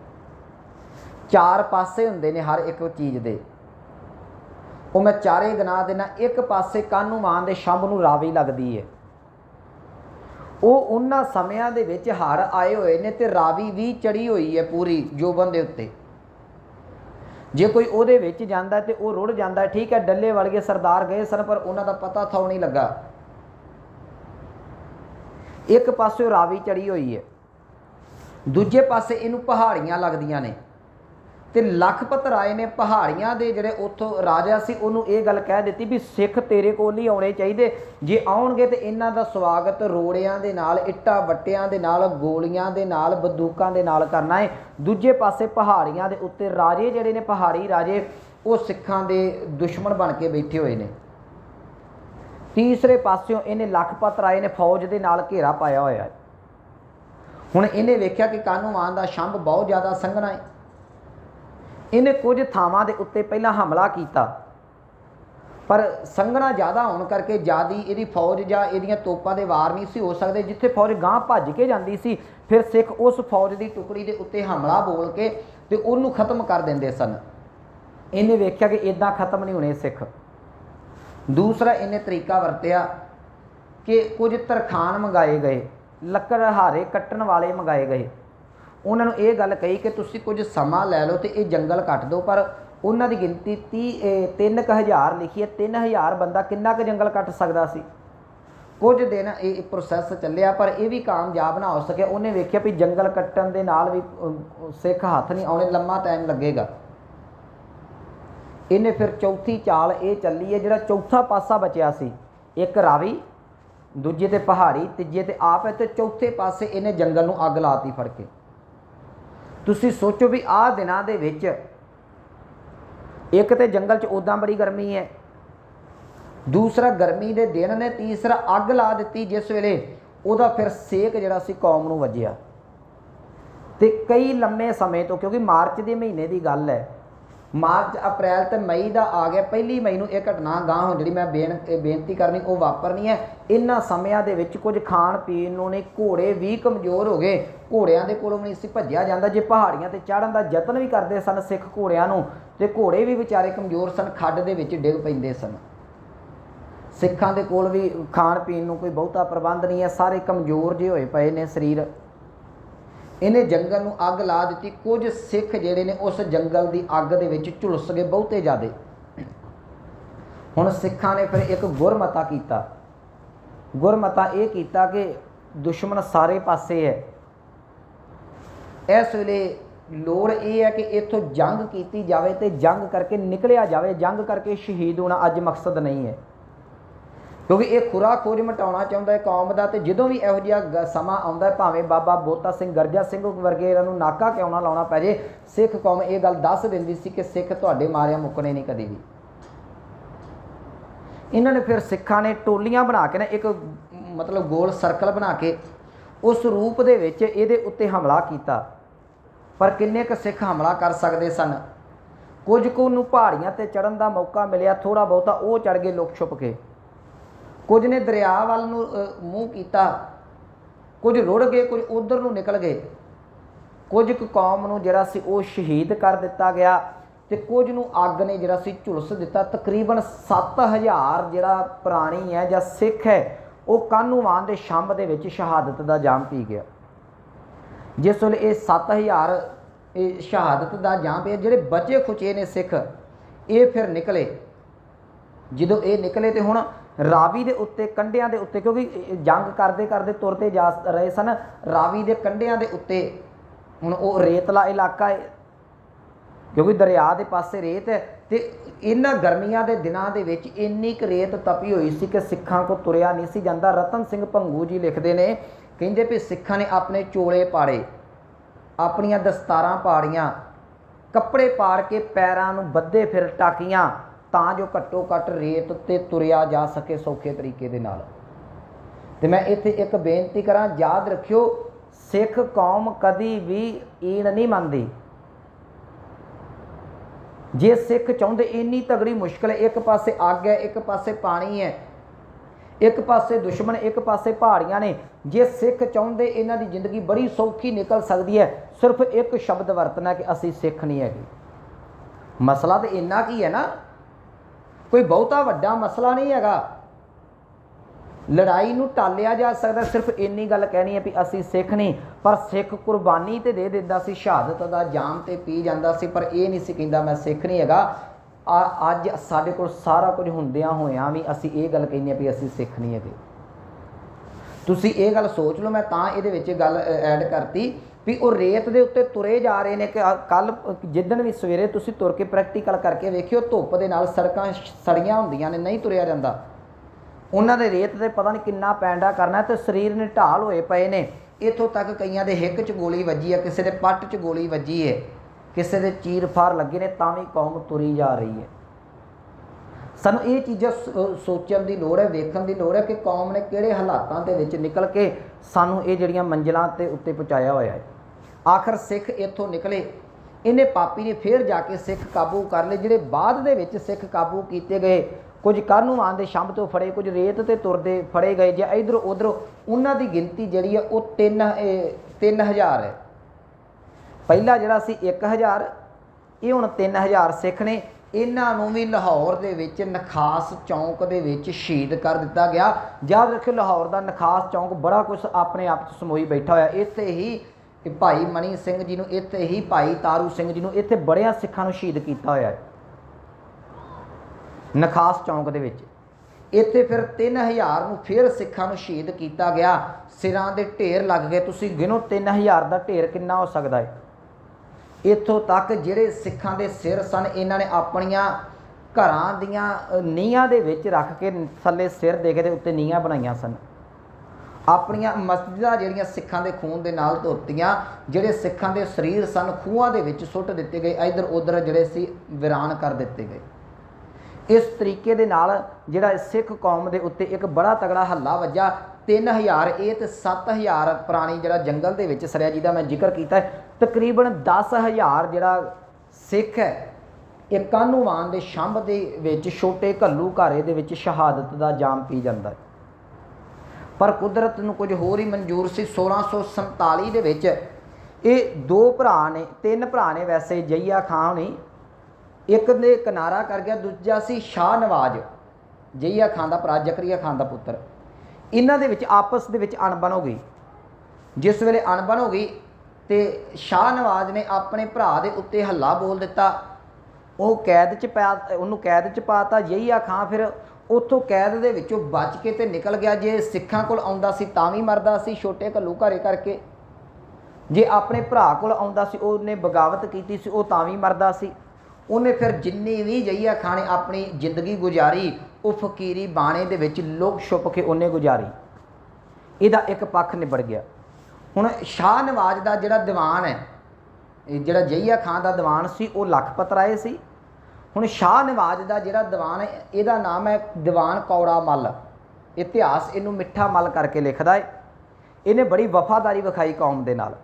ਚਾਰ ਪਾਸੇ ਹੁੰਦੇ ਨੇ ਹਰ ਇੱਕ ਚੀਜ਼ ਦੇ। ਉਹ ਮੈਂ ਚਾਰੇ ਗਿਣਾ ਦੇਣਾ ਇੱਕ ਪਾਸੇ ਕਾਨੂੰਮਾਨ ਦੇ, ਸ਼ੰਭ ਨੂੰ ਰਾਵੀ ਲੱਗਦੀ ਹੈ ਉਹ ਉਹਨਾਂ ਸਮਿਆਂ ਦੇ ਵਿੱਚ ਹੜ ਆਏ ਹੋਏ ਨੇ ਤੇ ਰਾਵੀ ਵੀ ਚੜੀ ਹੋਈ ਹੈ ਪੂਰੀ ਜੋਬਨ ਦੇ ਉੱਤੇ। ਜੇ ਕੋਈ ਉਹਦੇ ਵਿੱਚ ਜਾਂਦਾ ਤੇ ਉਹ ਰੁੜ ਜਾਂਦਾ, ਠੀਕ ਹੈ, ਡੱਲੇ ਵਾਲੇ ਸਰਦਾਰ ਗਏ ਸਨ, ਪਰ ਉਹਨਾਂ ਦਾ ਪਤਾ ਥਾਉ ਨਹੀਂ ਲੱਗਾ। ਇੱਕ ਪਾਸੇ ਰਾਵੀ ਚੜੀ ਹੋਈ ਹੈ ਦੂਜੇ ਪਾਸੇ ਇਹਨੂੰ ਪਹਾੜੀਆਂ ਲੱਗਦੀਆਂ ਨੇ। ਤੇ ਲਖਪਤ ਰਾਏ ਨੇ ਪਹਾੜੀਆਂ ਦੇ ਜਿਹੜੇ ਉੱਥੋਂ ਰਾਜਾ ਸੀ, ਉਹਨੂੰ ਇਹ ਗੱਲ ਕਹਿ ਦਿੱਤੀ ਵੀ ਸਿੱਖ ਤੇਰੇ ਕੋਲ ਨਹੀਂ ਆਉਣੇ ਚਾਹੀਦੇ। ਜੇ ਆਉਣਗੇ ਤੇ ਇਹਨਾਂ ਦਾ ਸਵਾਗਤ ਰੋੜਿਆਂ ਦੇ ਨਾਲ, ਇੱਟਾਂ ਵੱਟਿਆਂ ਦੇ ਨਾਲ, ਗੋਲੀਆਂ ਦੇ ਨਾਲ, ਬੰਦੂਕਾਂ ਦੇ ਨਾਲ ਕਰਨਾ ਹੈ। ਦੂਜੇ ਪਾਸੇ ਪਹਾੜੀਆਂ ਦੇ ਉੱਤੇ ਰਾਜੇ ਜਿਹੜੇ ਨੇ, ਪਹਾੜੀ ਰਾਜੇ, ਉਹ ਸਿੱਖਾਂ ਦੇ ਦੁਸ਼ਮਣ ਬਣ ਕੇ ਬੈਠੇ ਹੋਏ ਨੇ। ਤੀਸਰੇ ਪਾਸਿਓਂ ਇਹਨੇ ਲਖਪਤ ਰਾਏ ਨੇ ਫੌਜ ਦੇ ਨਾਲ ਘੇਰਾ ਪਾਇਆ ਹੋਇਆ ਹੈ। ਹੁਣ ਇਹਨੇ ਵੇਖਿਆ ਕਿ ਕਾਨੂੰਵਾਨ ਦਾ ਸ਼ੰਭ ਬਹੁਤ ਜ਼ਿਆਦਾ ਸੰਘਣਾ ਹੈ। ਇਹਨੇ ਕੁਝ ਥਾਵਾਂ ਦੇ ਉੱਤੇ ਪਹਿਲਾਂ ਹਮਲਾ ਕੀਤਾ। ਪਰ ਸੰਘਣਾ ਜ਼ਿਆਦਾ ਹੋਣ ਕਰਕੇ ਜਿਆਦੀ ਇਹਦੀ ਫੌਜ ਜਾਂ ਇਹਦੀਆਂ ਤੋਪਾਂ ਦੇ ਵਾਰ ਨਹੀਂ ਸੀ ਹੋ ਸਕਦੇ, ਜਿੱਥੇ ਫੌਜ ਗਾਂ ਭੱਜ ਕੇ ਜਾਂਦੀ ਸੀ, ਫਿਰ ਸਿੱਖ ਉਸ ਫੌਜ ਦੀ ਟੁਕੜੀ ਦੇ ਉੱਤੇ ਹਮਲਾ ਬੋਲ ਕੇ ਤੇ ਉਹਨੂੰ ਖਤਮ ਕਰ ਦਿੰਦੇ ਸਨ। ਇਹਨੇ ਵੇਖਿਆ ਕਿ ਇਦਾਂ ਖਤਮ ਨਹੀਂ ਹੋਣੇ ਸਿੱਖ। ਦੂਸਰਾ ਇਹਨੇ ਤਰੀਕਾ ਵਰਤਿਆ ਕਿ ਕੁਝ ਤਰਖਾਨ ਮੰਗਾਏ ਗਏ ਲੱਕੜਹਾਰੇ ਕੱਟਣ ਵਾਲੇ ਮੰਗਾਏ ਗਏ। ਉਹਨਾਂ ਨੂੰ ਇਹ ਗੱਲ ਕਹੀ ਕਿ ਤੁਸੀਂ ਕੁਝ ਸਮਾਂ ਲੈ ਲਓ ਤੇ ਇਹ ਜੰਗਲ ਕੱਟ ਦਿਓ, ਪਰ ਉਹਨਾਂ ਦੀ ਗਿਣਤੀ 30 3000 ਲਿਖੀ ਹੈ। 3000 ਬੰਦਾ ਕਿੰਨਾ ਕੁ ਜੰਗਲ ਕੱਟ ਸਕਦਾ ਸੀ? ਕੁਝ ਦਿਨ ਇਹ ਪ੍ਰੋਸੈਸ ਚੱਲਿਆ, ਪਰ ਇਹ ਵੀ ਕਾਮਯਾਬ ਨਾ ਹੋ ਸਕਿਆ ਉਹਨੇ ਵੇਖਿਆ ਵੀ ਜੰਗਲ ਕੱਟਣ ਦੇ ਨਾਲ ਵੀ ਸਿੱਖ ਹੱਥ ਨਹੀਂ ਆਉਣੇ, ਲੰਮਾ ਟਾਈਮ ਲੱਗੇਗਾ। ਇਹਨੇ ਫਿਰ ਚੌਥੀ ਚਾਲ ਇਹ ਚੱਲੀ ਹੈ, ਜਿਹੜਾ ਚੌਥਾ ਪਾਸਾ ਬਚਿਆ ਸੀ। ਇੱਕ ਰਾਵੀ, ਦੂਜੇ ਤੇ ਪਹਾੜੀ, ਤੀਜੇ ਤੇ ਆਪ ਹੈ ਤੇ ਚੌਥੇ ਪਾਸੇ ਇਹਨੇ ਜੰਗਲ ਨੂੰ ਅੱਗ ਲਾਤੀ ਫੜ ਕੇ। ਤੁਸੀਂ ਸੋਚੋ ਵੀ ਆਹ ਦਿਨਾਂ ਦੇ ਵਿੱਚ ਇੱਕ ਤੇ ਜੰਗਲ 'ਚ ਉਦਾਂ ਬੜੀ ਗਰਮੀ ਹੈ, ਦੂਸਰਾ ਗਰਮੀ ਦੇ ਦਿਨ ਨੇ, ਤੀਸਰਾ ਅੱਗ ਲਾ ਦਿੱਤੀ ਜਿਸ ਵੇਲੇ ਉਹਦਾ ਫਿਰ ਸੇਕ ਜਿਹੜਾ ਸੀ ਕੌਮ ਨੂੰ ਵੱਜਿਆ। ਤੇ ਕਈ ਲੰਮੇ ਸਮੇਂ ਤੋਂ, ਕਿਉਂਕਿ ਮਾਰਚ ਦੇ ਮਹੀਨੇ ਦੀ ਗੱਲ ਹੈ ਮਾਰਚ, ਅਪ੍ਰੈਲ ਤੇ ਮਈ ਦਾ ਆ ਗਿਆ। ਪਹਿਲੀ ਮਈ ਨੂੰ ਇਹ ਘਟਨਾ ਗਾਂ ਹੁਣ ਜਿਹੜੀ ਮੈਂ ਬੇਨ ਬੇਨਤੀ ਕਰਨੀ, ਉਹ ਵਾਪਰਨੀ ਹੈ। ਇਹਨਾਂ ਸਮਿਆਂ ਦੇ ਵਿੱਚ ਕੁਝ ਖਾਣ ਪੀਣ ਨੂੰ ਨੇ ਘੋੜੇ ਵੀ ਕਮਜ਼ੋਰ ਹੋ ਗਏ। ਘੋੜਿਆਂ ਦੇ ਕੋਲੋਂ ਵੀ ਨਹੀਂ ਸੀ ਭੱਜਿਆ ਜਾਂਦਾ। ਜੇ ਪਹਾੜੀਆਂ ਤੇ ਚੜ੍ਹਨ ਦਾ ਯਤਨ ਵੀ ਕਰਦੇ ਸਨ ਸਿੱਖ ਘੋੜਿਆਂ ਨੂੰ, ਤੇ ਘੋੜੇ ਵੀ ਵਿਚਾਰੇ ਕਮਜ਼ੋਰ ਸਨ, ਖੱਡ ਦੇ ਵਿੱਚ ਡਿੱਗ ਪੈਂਦੇ ਸਨ। ਸਿੱਖਾਂ ਦੇ ਕੋਲ ਵੀ ਖਾਣ ਪੀਣ ਨੂੰ ਕੋਈ ਬਹੁਤਾ ਪ੍ਰਬੰਧ ਨਹੀਂ ਹੈ। ਸਾਰੇ ਕਮਜ਼ੋਰ ਜਿਹੇ ਹੋਏ ਪਏ ਨੇ ਸਰੀਰ। ਇਹਨੇ ਜੰਗਲ ਨੂੰ ਅੱਗ ਲਾ ਦਿੱਤੀ। ਕੁਝ ਸਿੱਖ ਜਿਹੜੇ ਨੇ ਉਸ ਜੰਗਲ ਦੀ ਅੱਗ ਦੇ ਵਿੱਚ ਝੁਲਸ ਗਏ ਬਹੁਤੇ ਜ਼ਿਆਦੇ। ਹੁਣ ਸਿੱਖਾਂ ਨੇ ਫਿਰ ਇੱਕ ਗੁਰਮਤਾ ਕੀਤਾ। ਗੁਰਮਤਾ ਇਹ ਕੀਤਾ ਕਿ ਦੁਸ਼ਮਣ ਸਾਰੇ ਪਾਸੇ ਹੈ। ਇਸ ਵੇਲੇ ਲੋੜ ਇਹ ਹੈ ਕਿ ਇੱਥੋਂ ਜੰਗ ਕੀਤੀ ਜਾਵੇ ਤੇ ਜੰਗ ਕਰਕੇ ਨਿਕਲਿਆ ਜਾਵੇ। ਜੰਗ ਕਰਕੇ ਸ਼ਹੀਦ ਹੋਣਾ ਅੱਜ ਮਕਸਦ ਨਹੀਂ ਹੈ। ਕਿਉਂਕਿ ਇਹ ਖੁਰਾ ਖੋਜ ਮਟਾਉਣਾ ਚਾਹੁੰਦਾ ਹੈ ਕੌਮ ਦਾ ਤੇ ਜਦੋਂ ਵੀ ਇਹੋ ਜਿਹਾ ਗ- ਸਮਾਂ ਆਉਂਦਾ ਹੈ, ਭਾਵੇਂ ਬਾਬਾ ਬੋਤਾ ਸਿੰਘ ਗਰਜਾ ਸਿੰਘ ਵਰਗੇ ਇਹਨਾਂ ਨੂੰ ਨਾਕਾ ਕਿਉਂ ਨਾ ਲਾਉਣਾ ਪੈ ਜੇ, ਸਿੱਖ ਕੌਮ ਇਹ ਗੱਲ ਦੱਸ ਦਿੰਦੀ ਸੀ ਕਿ ਸਿੱਖ ਤੁਹਾਡੇ ਮਾਰਿਆ ਮੁੱਕਣੇ ਨਹੀਂ ਕਦੇ ਵੀ। ਇਹਨਾਂ ਨੇ ਫਿਰ ਸਿੱਖਾਂ ਨੇ ਟੋਲੀਆਂ ਬਣਾ ਕੇ ਨਾ, ਇੱਕ ਮਤਲਬ ਗੋਲ ਸਰਕਲ ਬਣਾ ਕੇ ਉਸ ਰੂਪ ਦੇ ਵਿੱਚ ਇਹਦੇ ਉੱਤੇ ਹਮਲਾ ਕੀਤਾ। ਪਰ ਕਿੰਨੇ ਕੁ ਸਿੱਖ ਹਮਲਾ ਕਰ ਸਕਦੇ ਸਨ? ਕੁਝ ਕੁ ਨੂੰ ਪਹਾੜੀਆਂ ਤੇ ਚੜਨ ਦਾ ਮੌਕਾ ਮਿਲਿਆ ਥੋੜਾ ਬਹੁਤਾ ਉਹ ਚੜ ਗਏ ਲੁਕ ਛੁਪ ਕੇ। ਕੁਝ ਨੇ ਦਰਿਆ ਵੱਲ ਨੂੰ ਮੂੰਹ ਕੀਤਾ। ਕੁਝ ਰੁੜ ਗਏ, ਕੁਝ ਉਧਰ ਨੂੰ ਨਿਕਲ ਗਏ। ਕੁਝ ਕੁ ਕੌਮ ਨੂੰ ਜਿਹੜਾ ਸੀ ਉਹ ਸ਼ਹੀਦ ਕਰ ਦਿੱਤਾ ਗਿਆ ਤੇ ਕੁਝ ਨੂੰ ਅੱਗ ਨੇ ਜਿਹੜਾ ਸੀ ਝੁਲਸ ਦਿੱਤਾ। ਤਕਰੀਬਨ 7000 ਜਿਹੜਾ ਪ੍ਰਾਣੀ ਹੈ ਜਾਂ ਸਿੱਖ ਹੈ, ਉਹ ਕਾਨੂੰਵਾਨ ਦੇ ਸ਼ੰਭ ਦੇ ਵਿੱਚ ਸ਼ਹਾਦਤ ਦਾ ਜਾਮ ਪੀ ਗਿਆ। ਜਿਸ ਵੇਲੇ ਇਹ 7000 ਇਹ ਸ਼ਹਾਦਤ ਦਾ ਜਾਮ ਪੀ ਜਿਹੜੇ ਬਚੇ ਖੁਚੇ ਨੇ ਸਿੱਖ, ਇਹ ਫਿਰ ਨਿਕਲੇ। ਜਦੋਂ ਇਹ ਨਿਕਲੇ ਤੇ ਹੁਣ ਰਾਵੀ ਦੇ ਉੱਤੇ, ਕੰਢਿਆਂ ਦੇ ਉੱਤੇ, ਕਿਉਂਕਿ ਜੰਗ ਕਰਦੇ ਕਰਦੇ ਤੁਰਦੇ ਜਾ ਰਹੇ ਸਨ। ਰਾਵੀ ਦੇ ਕੰਢਿਆਂ ਦੇ ਉੱਤੇ, ਹੁਣ ਉਹ ਰੇਤਲਾ ਇਲਾਕਾ ਹੈ ਕਿਉਂਕਿ ਦਰਿਆ ਦੇ ਪਾਸੇ ਰੇਤ ਹੈ ਤੇ ਇਹਨਾਂ ਗਰਮੀਆਂ ਦੇ ਦਿਨਾਂ ਦੇ ਵਿੱਚ ਇੰਨੀ ਕੁ ਰੇਤ ਤਪੀ ਹੋਈ ਸੀ ਕਿ ਸਿੱਖਾਂ ਕੋ ਤੁਰਿਆ ਨਹੀਂ ਸੀ ਜਾਂਦਾ। ਰਤਨ ਸਿੰਘ ਭੰਗੂ ਜੀ ਲਿਖਦੇ ਨੇ, ਕਹਿੰਦੇ ਵੀ ਸਿੱਖਾਂ ਨੇ ਆਪਣੇ ਚੋਲੇ ਪਾੜੇ, ਆਪਣੀਆਂ ਦਸਤਾਰਾਂ ਪਾੜੀਆਂ, ਕੱਪੜੇ ਪਾੜ ਕੇ ਪੈਰਾਂ ਨੂੰ ਬੱਧੇ ਫਿਰ ਟਾਕੀਆਂ। ਤਾਂ ਜੋ ਘੱਟੋ ਘੱਟ ਰੇਤ ਤੇ ਤੁਰਿਆ ਜਾ ਸਕੇ ਸੌਖੇ ਤਰੀਕੇ ਦੇ ਨਾਲ। ਤੇ ਮੈਂ ਇੱਥੇ ਇੱਕ ਬੇਨਤੀ ਕਰਾਂ, ਯਾਦ ਰੱਖਿਓ, ਸਿੱਖ ਕੌਮ ਕਦੀ ਵੀ ਈਣ ਨਹੀਂ ਮੰਨਦੀ। ਜੇ ਸਿੱਖ ਚਾਹੁੰਦੇ ਇੰਨੀ ਤਗੜੀ ਮੁਸ਼ਕਲ, ਇੱਕ ਪਾਸੇ ਅੱਗ ਹੈ, ਇੱਕ ਪਾਸੇ ਪਾਣੀ ਹੈ, ਇੱਕ ਪਾਸੇ ਦੁਸ਼ਮਣ, ਇੱਕ ਪਾਸੇ ਪਹਾੜੀਆਂ ਨੇ, ਜੇ ਸਿੱਖ ਚਾਹੁੰਦੇ ਇਹਨਾਂ ਦੀ ਜ਼ਿੰਦਗੀ ਬੜੀ ਸੌਖੀ ਨਿਕਲ ਸਕਦੀ ਹੈ, ਸਿਰਫ ਇੱਕ ਸ਼ਬਦ ਵਰਤਣਾ ਕਿ ਅਸੀਂ ਸਿੱਖ ਨਹੀਂ ਹੈਗੇ। ਮਸਲਾ ਤਾਂ ਇੰਨਾ ਕੀ ਹੈ ਨਾ ਕੋਈ ਬਹੁਤਾ ਵੱਡਾ ਮਸਲਾ ਨਹੀਂ ਹੈਗਾ। ਲੜਾਈ ਨੂੰ ਟਾਲਿਆ ਜਾ ਸਕਦਾ, ਸਿਰਫ ਇੰਨੀ ਗੱਲ ਕਹਿਣੀ ਹੈ ਵੀ ਅਸੀਂ ਸਿੱਖ ਨਹੀਂ, ਪਰ ਸਿੱਖ ਕੁਰਬਾਨੀ ਤੇ ਦੇ ਦਿੰਦਾ ਸੀ, ਸ਼ਹਾਦਤ ਦਾ ਜਾਮ ਤੇ ਪੀ ਜਾਂਦਾ ਸੀ, ਪਰ ਇਹ ਨਹੀਂ ਸੀ ਕਹਿੰਦਾ ਮੈਂ ਸਿੱਖ ਨਹੀਂ ਹੈਗਾ। ਆ- ਅੱਜ ਸਾਡੇ ਕੋਲ ਸਾਰਾ ਕੁਝ ਹੁੰਦਿਆਂ ਹੋਇਆਂ ਵੀ ਅਸੀਂ ਇਹ ਗੱਲ ਕਹਿੰਦੇ ਆ ਵੀ ਅਸੀਂ ਸਿੱਖ ਨਹੀਂ ਹੈਗੇ। ਤੁਸੀਂ ਇਹ ਗੱਲ ਸੋਚ ਲਓ, ਮੈਂ ਤਾਂ ਇਹਦੇ ਵਿੱਚ ਗੱਲ ਐਡ ਕਰਤੀ। ਵੀ ਉਹ ਰੇਤ ਦੇ ਉੱਤੇ ਤੁਰੇ ਜਾ ਰਹੇ ਨੇ ਕਿ ਕੱਲ ਜਿੱਦਣ ਵੀ ਸਵੇਰੇ ਤੁਸੀਂ ਤੁਰ ਕੇ ਪ੍ਰੈਕਟੀਕਲ ਕਰਕੇ ਵੇਖਿਓ, ਧੁੱਪ ਦੇ ਨਾਲ ਸੜਕਾਂ ਸੜੀਆਂ ਹੁੰਦੀਆਂ ਨੇ, ਨਹੀਂ ਤੁਰਿਆ ਜਾਂਦਾ। ਉਹਨਾਂ ਦੇ ਰੇਤ ਦੇ ਪਤਾ ਨਹੀਂ ਕਿੰਨਾ ਪੈਂਡਾ ਕਰਨਾ ਤੇ ਸਰੀਰ ਨੇ ਢਾਲ ਹੋਏ ਪਏ ਨੇ। ਇੱਥੋਂ ਤੱਕ ਕਈਆਂ ਦੇ ਹਿੱਕ 'ਚ ਗੋਲੀ ਵੱਜੀ ਹੈ ਕਿਸੇ ਦੇ ਪੱਟ 'ਚ ਗੋਲੀ ਵੱਜੀ ਹੈ ਕਿਸੇ ਦੇ ਚੀਰ ਫਾਰ ਲੱਗੇ ਨੇ, ਤਾਂ ਵੀ ਕੌਮ ਤੁਰੀ ਜਾ ਰਹੀ ਹੈ ਸਾਨੂੰ ਇਹ ਚੀਜ਼ਾਂ ਸੋ- ਸੋਚਣ ਦੀ ਲੋੜ ਹੈ, ਵੇਖਣ ਦੀ ਲੋੜ ਹੈ ਕਿ ਕੌਮ ਨੇ ਕਿਹੜੇ ਹਾਲਾਤਾਂ ਦੇ ਵਿੱਚ ਨਿਕਲ ਕੇ ਸਾਨੂੰ ਇਹ ਜਿਹੜੀਆਂ ਮੰਜ਼ਲਾਂ ਤੇ ਉੱਤੇ ਪਹੁੰਚਾਇਆ ਹੋਇਆ ਹੈ। ਆਖਰ ਸਿੱਖ ਇੱਥੋਂ ਨਿਕਲੇ। ਇਹਨੇ ਪਾਪੀ ਨੇ ਫੇਰ ਜਾ ਕੇ ਸਿੱਖ ਕਾਬੂ ਕਰ ਲਏ, ਜਿਹੜੇ ਬਾਅਦ ਦੇ ਵਿੱਚ ਸਿੱਖ ਕਾਬੂ ਕੀਤੇ ਗਏ। ਕੁਝ ਕਾਨੂੰਵਾਨ ਦੇ ਸ਼ੰਭ ਤੋਂ ਫੜੇ, ਕੁਝ ਰੇਤ ਤੇ ਤੁਰਦੇ ਫੜੇ ਗਏ। ਜਾਂ ਇਧਰ ਉਧਰ ਉਹਨਾਂ ਦੀ ਗਿਣਤੀ ਜਿਹੜੀ ਹੈ ਉਹ 3 3000 ਹੈ। ਪਹਿਲਾ ਜਿਹੜਾ ਸੀ 1000 ਇਹ ਹੁਣ 3000 ਸਿੱਖ ਨੇ। ਇਹਨਾਂ ਨੂੰ ਵੀ ਲਾਹੌਰ ਦੇ ਵਿੱਚ ਨਖਾਸ ਚੌਂਕ ਦੇ ਵਿੱਚ ਸ਼ਹੀਦ ਕਰ ਦਿੱਤਾ ਗਿਆ। ਯਾਦ ਰੱਖਿਓ, ਲਾਹੌਰ ਦਾ ਨਖਾਸ ਚੌਂਕ ਬੜਾ ਕੁਝ ਆਪਣੇ ਆਪ 'ਚ ਸਮੋਈ ਬੈਠਾ ਹੋਇਆ। ਇੱਥੇ ਹੀ ਕਿ ਭਾਈ ਮਣੀ ਸਿੰਘ ਜੀ ਨੂੰ ਇੱਥੇ ਹੀ ਭਾਈ ਤਾਰੂ ਸਿੰਘ ਜੀ ਨੂੰ ਇੱਥੇ ਬੜਿਆਂ ਸਿੱਖਾਂ ਨੂੰ ਸ਼ਹੀਦ ਕੀਤਾ ਹੋਇਆ ਹੈ। ਨਖਾਸ ਚੌਂਕ ਦੇ ਵਿੱਚ। ਇੱਥੇ ਫਿਰ 3000 ਨੂੰ ਫਿਰ ਸਿੱਖਾਂ ਨੂੰ ਸ਼ਹੀਦ ਕੀਤਾ ਗਿਆ। ਸਿਰਾਂ ਦੇ ਢੇਰ ਲੱਗ ਗਏ। ਤੁਸੀਂ ਗਿਣੋ 3000 ਦਾ ਢੇਰ ਕਿੰਨਾ ਹੋ ਸਕਦਾ ਹੈ। ਇੱਥੋਂ ਤੱਕ ਜਿਹੜੇ ਸਿੱਖਾਂ ਦੇ ਸਿਰ ਸਨ, ਇਹਨਾਂ ਨੇ ਆਪਣੀਆਂ ਘਰਾਂ ਦੀਆਂ ਨੀਹਾਂ ਦੇ ਵਿੱਚ ਰੱਖ ਕੇ ਥੱਲੇ ਸਿਰ ਦੇ ਕੇ ਦੇ ਉੱਤੇ ਨੀਹਾਂ ਬਣਾਈਆਂ ਸਨ। ਆਪਣੀਆਂ ਮਸਜਿਦਾਂ ਜਿਹੜੀਆਂ ਸਿੱਖਾਂ ਦੇ ਖੂਨ ਦੇ ਨਾਲ ਧੋਤੀਆਂ, ਜਿਹੜੇ ਸਿੱਖਾਂ ਦੇ ਸਰੀਰ ਸਨ, ਖੂਹਾਂ ਦੇ ਵਿੱਚ ਸੁੱਟ ਦਿੱਤੇ ਗਏ, ਇਧਰ ਉਧਰ ਜਿਹੜੇ ਸੀ, ਵਿਰਾਨ ਕਰ ਦਿੱਤੇ ਗਏ। ਇਸ ਤਰੀਕੇ ਦੇ ਨਾਲ ਜਿਹੜਾ ਸਿੱਖ ਕੌਮ ਦੇ ਉੱਤੇ ਇੱਕ ਬੜਾ ਤਗੜਾ ਹੱਲਾ ਵੱਜਾ। 3000 ਇਹ ਤੇ 7000 ਪੁਰਾਣੀ ਜਿਹੜਾ ਜੰਗਲ ਦੇ ਵਿੱਚ ਸਰਿਆ ਜਿਹਦਾ ਮੈਂ ਜ਼ਿਕਰ ਕੀਤਾ ਹੈ। ਤਕਰੀਬਨ 10000 ਜਿਹੜਾ ਸਿੱਖ ਹੈ ਇਹ ਕਾਨੂੰਵਾਨ ਦੇ ਸ਼ੰਭ ਦੇ ਵਿੱਚ ਛੋਟੇ ਘੱਲੂ ਘਾਰੇ ਦੇ ਵਿੱਚ ਸ਼ਹਾਦਤ ਦਾ ਜਾਮ ਪੀ ਜਾਂਦਾ ਹੈ। ਪਰ ਕੁਦਰਤ ਨੂੰ ਕੁਝ ਹੋਰ ਹੀ ਮਨਜ਼ੂਰ ਸੀ। 1647 ਦੇ ਵਿੱਚ ਇਹ ਦੋ ਭਰਾ ਨੇ, ਤਿੰਨ ਭਰਾ ਨੇ ਵੈਸੇ, ਜਈਆ ਖਾਂ ਹੋਣੀ ਇੱਕ ਨੇ ਕਿਨਾਰਾ ਕਰ ਗਿਆ, ਦੂਜਾ ਸੀ ਸ਼ਾਹ ਨਵਾਜ਼। ਜਈਆ ਖਾਂ ਦਾ ਭਰਾ, ਜ਼ਕਰੀਆ ਖਾਂ ਦਾ ਪੁੱਤਰ। ਇਹਨਾਂ ਦੇ ਵਿੱਚ ਆਪਸ ਦੇ ਵਿੱਚ ਅਣਬਣ ਹੋ ਗਈ। ਜਿਸ ਵੇਲੇ ਅਣਬਣ ਹੋ ਗਈ ਤੇ ਸ਼ਾਹ ਨਵਾਜ਼ ਨੇ ਆਪਣੇ ਭਰਾ ਦੇ ਉੱਤੇ ਹੱਲਾ ਬੋਲ ਦਿੱਤਾ। ਉਹ ਕੈਦ ਚ ਪਾ, ਉਹਨੂੰ ਕੈਦ ਚ ਪਾਤਾ, ਜਈਆ ਖਾਂ ਫਿਰ ਉੱਥੋਂ ਕੈਦ ਦੇ ਵਿੱਚੋਂ ਬਚ ਕੇ ਤੇ ਨਿਕਲ ਗਿਆ। ਜੇ ਸਿੱਖਾਂ ਕੋਲ ਆਉਂਦਾ ਸੀ ਤਾਂ ਵੀ ਮਰਦਾ ਸੀ, ਛੋਟੇ ਘੱਲੂ ਘਾਰੇ ਕਰਕੇ। ਜੇ ਆਪਣੇ ਭਰਾ ਕੋਲ ਆਉਂਦਾ ਸੀ, ਉਹਨੇ ਬਗਾਵਤ ਕੀਤੀ ਸੀ, ਉਹ ਤਾਂ ਵੀ ਮਰਦਾ ਸੀ। ਉਹਨੇ ਫਿਰ ਜਿੰਨੀ ਵੀ ਜਈਆ ਖਾਨ ਨੇ ਆਪਣੀ ਜ਼ਿੰਦਗੀ ਗੁਜ਼ਾਰੀ, ਉਹ ਫਕੀਰੀ ਬਾਣੇ ਦੇ ਵਿੱਚ ਲੁਕ ਛੁਪ ਕੇ ਉਹਨੇ ਗੁਜ਼ਾਰੀ। ਇਹਦਾ ਇੱਕ ਪੱਖ ਨਿਬੜ ਗਿਆ। ਹੁਣ ਸ਼ਾਹ ਨਵਾਜ਼ ਦਾ ਜਿਹੜਾ ਦੀਵਾਨ ਹੈ ਜਿਹੜਾ ਜਈਆ ਖਾਨ ਦਾ ਦੀਵਾਨ ਸੀ, ਉਹ ਲਖਪਤ ਰਾਏ ਸੀ। ਹੁਣ ਸ਼ਾਹ ਨਿਵਾਜ਼ ਦਾ ਜਿਹੜਾ ਦੀਵਾਨ ਇਹਦਾ ਨਾਮ ਹੈ ਦੀਵਾਨ ਕੌੜਾ ਮੱਲ। ਇਤਿਹਾਸ ਇਹਨੂੰ ਮਿੱਠਾ ਮੱਲ ਕਰਕੇ ਲਿਖਦਾ ਹੈ। ਇਹਨੇ ਬੜੀ ਵਫਾਦਾਰੀ ਵਿਖਾਈ ਕੌਮ ਦੇ ਨਾਲ।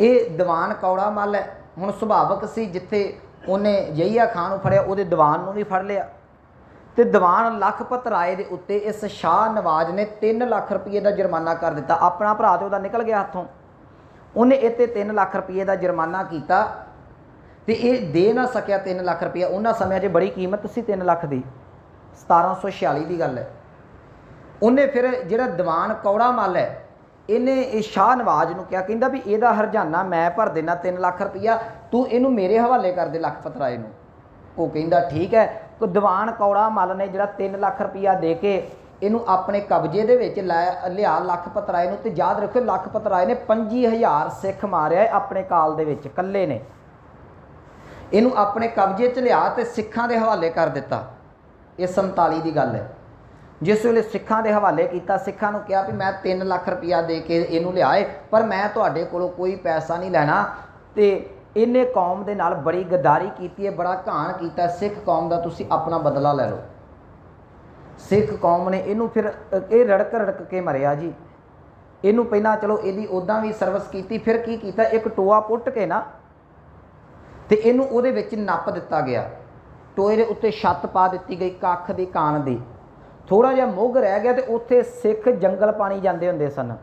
ਇਹ ਦੀਵਾਨ ਕੌੜਾ ਮੱਲ ਹੈ। ਹੁਣ ਸੁਭਾਵਕ ਸੀ ਜਿੱਥੇ ਉਹਨੇ ਯਹੀਆ ਖਾਨ ਨੂੰ ਫੜਿਆ, ਉਹਦੇ ਦੀਵਾਨ ਨੂੰ ਵੀ ਫੜ ਲਿਆ। ਤੇ ਦੀਵਾਨ ਲਖਪਤ ਰਾਏ ਦੇ ਉੱਤੇ ਇਸ ਸ਼ਾਹ ਨਵਾਜ਼ ਨੇ 3 ਲੱਖ ਰੁਪਏ ਦਾ ਜੁਰਮਾਨਾ ਕਰ ਦਿੱਤਾ। ਆਪਣਾ ਭਰਾ ਤੇ ਉਹਦਾ ਨਿਕਲ ਗਿਆ ਹੱਥੋਂ। ਉਹਨੇ ਇਹ ਤੇ 3 ਲੱਖ ਰੁਪਏ ਦਾ ਜੁਰਮਾਨਾ ਕੀਤਾ। ਤੇ ਇਹ ਦੇ ਨਾ ਸਕਿਆ 3 ਲੱਖ ਰੁਪਏ ਉਹਨਾਂ ਸਮਿਆਂ 'ਚ ਬੜੀ ਕੀਮਤ ਸੀ 3 ਲੱਖ ਦੀ। 1746 ਦੀ ਗੱਲ ਹੈ। ਉਹਨੇ ਫਿਰ ਜਿਹੜਾ ਦੀਵਾਨ ਕੌੜਾ ਮੱਲ ਹੈ, ਇਹਨੇ ਇਹ ਸ਼ਾਹ ਨਵਾਜ਼ ਨੂੰ ਕਿਹਾ, ਕਹਿੰਦਾ ਵੀ ਇਹਦਾ ਹਰਜਾਨਾ ਮੈਂ ਭਰ ਦੇਣਾ 3 ਲੱਖ ਰੁਪਈਆ ਤੂੰ ਇਹਨੂੰ ਮੇਰੇ ਹਵਾਲੇ ਕਰ ਦੇ ਲਖਪਤ ਰਾਏ ਨੂੰ ਉਹ ਕਹਿੰਦਾ, ਠੀਕ ਹੈ। ਕਿ ਦੀਵਾਨ ਕੌੜਾ ਮੱਲ ਨੇ ਜਿਹੜਾ 3 ਲੱਖ ਰੁਪਈਆ ਦੇ ਕੇ ਇਹਨੂੰ ਆਪਣੇ ਕਬਜ਼ੇ ਦੇ ਵਿੱਚ ਲੈ ਲਿਆ ਲਖਪਤ ਰਾਏ ਨੂੰ ਤੇ ਯਾਦ ਰੱਖਿਓ ਲਖਪਤ ਰਾਏ ਨੇ 25000 ਸਿੱਖ ਮਾਰਿਆ ਆਪਣੇ ਕਾਲ ਦੇ ਵਿੱਚ, ਇਕੱਲੇ ਨੇ। ਇਹਨੂੰ ਆਪਣੇ ਕਬਜ਼ੇ 'ਚ ਲਿਆ ਤੇ ਸਿੱਖਾਂ ਦੇ ਹਵਾਲੇ ਕਰ ਦਿੱਤਾ। ਇਹ 47 ਦੀ ਗੱਲ ਹੈ। ਜਿਸ ਵੇਲੇ ਸਿੱਖਾਂ ਦੇ ਹਵਾਲੇ ਕੀਤਾ, ਸਿੱਖਾਂ ਨੂੰ ਕਿਹਾ ਵੀ ਮੈਂ 3 ਲੱਖ ਰੁਪਇਆ ਦੇ ਕੇ ਇਹਨੂੰ ਲਿਆਏ, ਪਰ ਮੈਂ ਤੁਹਾਡੇ ਕੋਲੋਂ ਕੋਈ ਪੈਸਾ ਨਹੀਂ ਲੈਣਾ ਤੇ ਇਹਨੇ ਕੌਮ ਦੇ ਨਾਲ ਬੜੀ ਗਦਾਰੀ ਕੀਤੀ ਹੈ, ਬੜਾ ਘਾਣ ਕੀਤਾ ਸਿੱਖ ਕੌਮ ਦਾ ਤੁਸੀਂ ਆਪਣਾ ਬਦਲਾ ਲੈ ਲਓ। ਸਿੱਖ ਕੌਮ ਨੇ ਇਹਨੂੰ ਫਿਰ, ਇਹ ਰੜਕ ਰੜਕ ਕੇ ਮਰਿਆ ਜੀ। ਇਹਨੂੰ ਪਹਿਲਾਂ ਚਲੋ ਇਹਦੀ ਉਦਾਂ ਵੀ ਸਰਵਿਸ ਕੀਤੀ, ਫਿਰ ਕੀ ਕੀਤਾ? ਇੱਕ ਟੋਆ ਪੁੱਟ ਕੇ ਨਾ ਤੇ ਇਹਨੂੰ ਉਹਦੇ ਵਿੱਚ ਨੱਪ ਦਿੱਤਾ ਗਿਆ। ਟੋਏ ਦੇ ਉੱਤੇ ਛੱਤ ਪਾ ਦਿੱਤੀ ਗਈ ਕੱਖ ਦੀ ਕਾਨ ਦੀ। ਥੋੜਾ ਜਿਹਾ ਮੁੱਗ ਰਹਿ ਗਿਆ ਤੇ ਉੱਥੇ ਸਿੱਖ ਜੰਗਲ ਪਾਣੀ ਜਾਂਦੇ ਹੁੰਦੇ ਸਨ।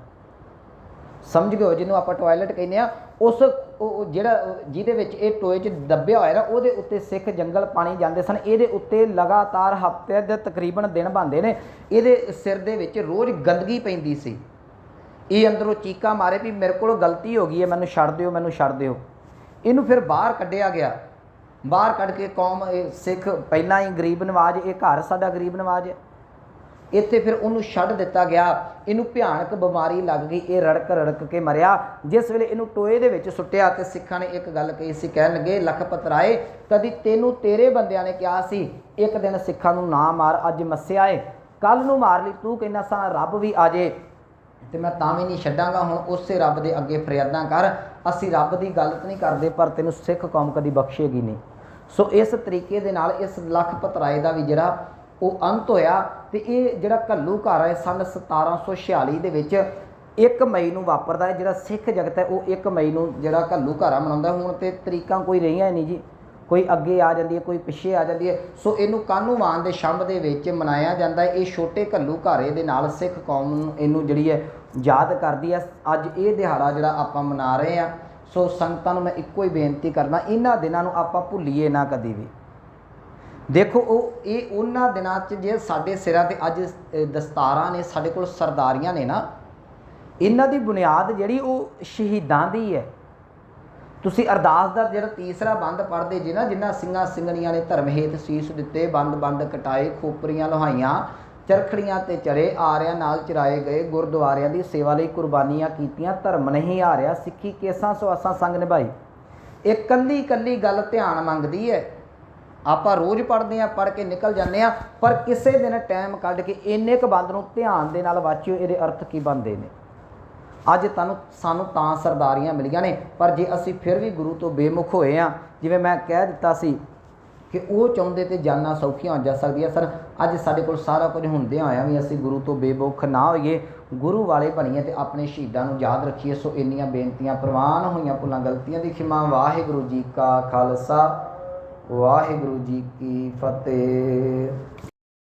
ਸਮਝ ਗਏ ਜਿਹਨੂੰ ਆਪਾਂ ਟਾਇਲਟ ਕਹਿੰਦੇ ਆ ਉਸ ਉਹ- ਜਿਹੜਾ ਜਿਹਦੇ ਵਿੱਚ ਇਹ ਟੋਏ 'ਚ ਦੱਬਿਆ ਹੋਇਆ ਨਾ, ਉਹਦੇ ਉੱਤੇ ਸਿੱਖ ਜੰਗਲ ਪਾਣੀ ਜਾਂਦੇ ਸਨ। ਇਹਦੇ ਉੱਤੇ ਲਗਾਤਾਰ ਹਫ਼ਤੇ ਦੇ ਤਕਰੀਬਨ ਦਿਨ ਬੰਦੇ ਨੇ। ਇਹਦੇ ਸਿਰ ਦੇ ਵਿੱਚ ਰੋਜ਼ ਗੰਦਗੀ ਪੈਂਦੀ ਸੀ। ਇਹ ਅੰਦਰੋਂ ਚੀਕਾਂ ਮਾਰੇ ਵੀ, ਮੇਰੇ ਕੋਲੋਂ ਗਲਤੀ ਹੋ ਗਈ ਹੈ, ਮੈਨੂੰ ਛੱਡ ਦਿਓ, ਮੈਨੂੰ ਛੱਡ ਦਿਓ। ਇਹਨੂੰ ਫਿਰ ਬਾਹਰ ਕੱਢਿਆ ਗਿਆ। ਬਾਹਰ ਕੱਢ ਕੇ ਕੌਮ, ਇਹ ਸਿੱਖ ਪਹਿਲਾਂ ਹੀ ਗਰੀਬ ਨਵਾਜ, ਇਹ ਘਰ ਸਾਡਾ ਗਰੀਬ ਨਵਾਜ ਹੈ। ਇੱਥੇ ਫਿਰ ਉਹਨੂੰ ਛੱਡ ਦਿੱਤਾ ਗਿਆ। ਇਹਨੂੰ ਭਿਆਨਕ ਬਿਮਾਰੀ ਲੱਗ ਗਈ, ਇਹ ਰੜਕ ਰੜਕ ਕੇ ਮਰਿਆ। ਜਿਸ ਵੇਲੇ ਇਹਨੂੰ ਟੋਏ ਦੇ ਵਿੱਚ ਸੁੱਟਿਆ ਤੇ ਸਿੱਖਾਂ ਨੇ ਇੱਕ ਗੱਲ ਕਹੀ ਸੀ, ਕਹਿਣ ਲੱਗੇ ਲਖਪਤ ਰਾਏ ਕਦੀ ਤੈਨੂੰ ਤੇਰੇ ਬੰਦਿਆਂ ਨੇ ਕਿਹਾ ਸੀ, ਇੱਕ ਦਿਨ ਸਿੱਖਾਂ ਨੂੰ ਨਾ ਮਾਰ, ਅੱਜ ਮੱਸਿਆ ਏ। ਕੱਲ ਨੂੰ ਮਾਰ ਲਈ, ਤੂੰ ਕਹਿੰਦਾ ਸਾਂ, ਰੱਬ ਵੀ ਆ ਜੇ। ਤੇ ਮੈਂ ਤਾਂ ਵੀ ਨਹੀਂ ਛੱਡਾਂਗਾ। ਹੁਣ ਉਸੇ ਰੱਬ ਦੇ ਅੱਗੇ ਫਰਿਆਦਾਂ ਕਰ। ਅਸੀਂ ਰੱਬ ਦੀ ਗਲਤ ਨਹੀਂ ਕਰਦੇ, ਪਰ ਤੈਨੂੰ ਸਿੱਖ ਕੌਮ ਕਦੀ ਬਖਸ਼ੇਗੀ ਨਹੀਂ। ਸੋ ਇਸ ਤਰੀਕੇ ਦੇ ਨਾਲ ਇਸ ਲਖਪਤ ਰਾਏ ਦਾ ਵੀ ਜਿਹੜਾ ਉਹ ਅੰਤ ਹੋਇਆ ਤੇ ਇਹ ਜਿਹੜਾ ਘੱਲੂ ਘਰ ਹੈ, ਸੰਨ 1746 ਦੇ ਵਿੱਚ 1 ਮਈ ਨੂੰ ਵਾਪਰਦਾ ਹੈ। ਜਿਹੜਾ ਸਿੱਖ ਜਗਤ ਹੈ, ਉਹ 1 ਮਈ ਨੂੰ ਜਿਹੜਾ ਘੱਲੂ ਘਾਰਾ ਮਨਾਉਂਦਾ। ਹੁਣ ਤੇ ਤਰੀਕਾਂ ਕੋਈ ਰਹੀਆਂ ਨਹੀਂ ਜੀ। ਕੋਈ ਅੱਗੇ ਆ ਜਾਂਦੀ ਹੈ, ਕੋਈ ਪਿੱਛੇ ਆ ਜਾਂਦੀ ਹੈ। ਸੋ ਇਹਨੂੰ ਕਾਨੂੰਵਾਨ ਦੇ ਸ਼ੰਭ ਦੇ ਵਿੱਚ ਮਨਾਇਆ ਜਾਂਦਾ ਹੈ। ਇਹ ਛੋਟੇ ਘੱਲੂ ਘਾਰੇ ਦੇ ਨਾਲ ਸਿੱਖ ਕੌਮ ਨੂੰ ਇਹਨੂੰ ਜਿਹੜੀ ਹੈ ਯਾਦ ਕਰਦੀ ਹੈ। ਅੱਜ ਇਹ ਦਿਹਾੜਾ ਜਿਹੜਾ ਆਪਾਂ ਮਨਾ ਰਹੇ ਆ ਸੋ ਸੰਗਤਾਂ ਨੂੰ ਮੈਂ ਇੱਕੋ ਹੀ ਬੇਨਤੀ ਕਰਦਾ, ਇਹਨਾਂ ਦਿਨਾਂ ਨੂੰ ਆਪਾਂ ਭੁੱਲੀਏ ਨਾ ਕਦੀ ਵੀ। ਦੇਖੋ, ਉਹ ਇਹ ਉਹਨਾਂ ਦਿਨਾਂ 'ਚ ਜੇ ਸਾਡੇ ਸਿਰਾਂ ਤੇ ਅੱਜ ਦਸਤਾਰਾਂ ਨੇ, ਸਾਡੇ ਕੋਲ ਸਰਦਾਰੀਆਂ ਨੇ ਨਾ, ਇਹਨਾਂ ਦੀ ਬੁਨਿਆਦ ਜਿਹੜੀ ਉਹ ਸ਼ਹੀਦਾਂ ਦੀ ਹੈ। ਤੁਸੀਂ ਅਰਦਾਸ ਦਾ ਜਿਹੜਾ ਤੀਸਰਾ ਬੰਦ ਪੜ੍ਹਦੇ ਜੇ ਨਾ, ਜਿਨ੍ਹਾਂ ਸਿੰਘਾਂ ਸਿੰਘਣੀਆਂ ਨੇ ਧਰਮ ਹੇਤ ਸੀਸ ਦਿੱਤੇ, ਬੰਦ ਬੰਦ ਕਟਾਏ, ਖੋਪਰੀਆਂ ਲੋਹਾਈਆਂ, ਚਰਖੜੀਆਂ ਤੇ ਚਰੇ ਆਰਿਆਂ ਨਾਲ ਚਰਾਏ ਗਏ, ਗੁਰਦੁਆਰਿਆਂ ਦੀ ਸੇਵਾ ਲਈ ਕੁਰਬਾਨੀਆਂ ਕੀਤੀਆਂ, ਧਰਮ ਨਹੀਂ ਹਾਰਿਆ, ਸਿੱਖੀ ਕੇਸਾਂ ਸੁਆਸਾਂ ਅਸਾਂ ਸੰਗ ਨਿਭਾਈ। ਇਹ ਕੱਲੀ ਕੱਲੀ ਗੱਲ ਧਿਆਨ ਮੰਗਦੀ ਹੈ। ਆਪਾਂ ਰੋਜ਼ ਪੜ੍ਹਦੇ ਆ ਪੜ੍ਹ ਕੇ ਨਿਕਲ ਜਾਂਦੇ ਆ ਪਰ ਕਿਸੇ ਦਿਨ ਟਾਈਮ ਕੱਢ ਕੇ ਇੰਨੇ ਕ ਬੰਦ ਨੂੰ ਧਿਆਨ ਦੇ ਨਾਲ ਵਾਚਿਓ, ਇਹਦੇ ਅਰਥ ਕੀ ਬਣਦੇ ਨੇ? ਅੱਜ ਤੁਹਾਨੂੰ ਸਾਨੂੰ ਤਾਂ ਸਰਦਾਰੀਆਂ ਮਿਲੀਆਂ ਨੇ, ਪਰ ਜੇ ਅਸੀਂ ਫਿਰ ਵੀ ਗੁਰੂ ਤੋਂ ਬੇਮੁਖ ਹੋਏ ਆ ਜਿਵੇਂ ਮੈਂ ਕਹਿ ਦਿੱਤਾ ਸੀ ਕਿ ਉਹ ਚਾਹੁੰਦੇ ਤੇ ਜਾਨਾਂ ਸੌਖੀਆਂ ਹੋ ਜਾ ਸਕਦੀਆਂ ਸਰ ਅੱਜ ਸਾਡੇ ਕੋਲ ਸਾਰਾ ਕੁਝ ਹੁੰਦਿਆਂ ਆਇਆ ਵੀ ਅਸੀਂ ਗੁਰੂ ਤੋਂ ਬੇਮੁਖ ਨਾ ਹੋਈਏ, ਗੁਰੂ ਵਾਲੇ ਬਣੀਏ ਤੇ ਆਪਣੇ ਸ਼ਹੀਦਾਂ ਨੂੰ ਯਾਦ ਰੱਖੀਏ। ਸੋ ਇੰਨੀਆਂ ਬੇਨਤੀਆਂ ਪ੍ਰਵਾਨ ਹੋਈਆਂ ਭੁੱਲਾਂ ਗਲਤੀਆਂ ਦੀ ਖਿਮਾ ਵਾਹਿਗੁਰੂ ਜੀ ਕਾ ਖਾਲਸਾ, ਵਾਹਿਗੁਰੂ ਜੀ ਕੀ ਫਤਿਹ।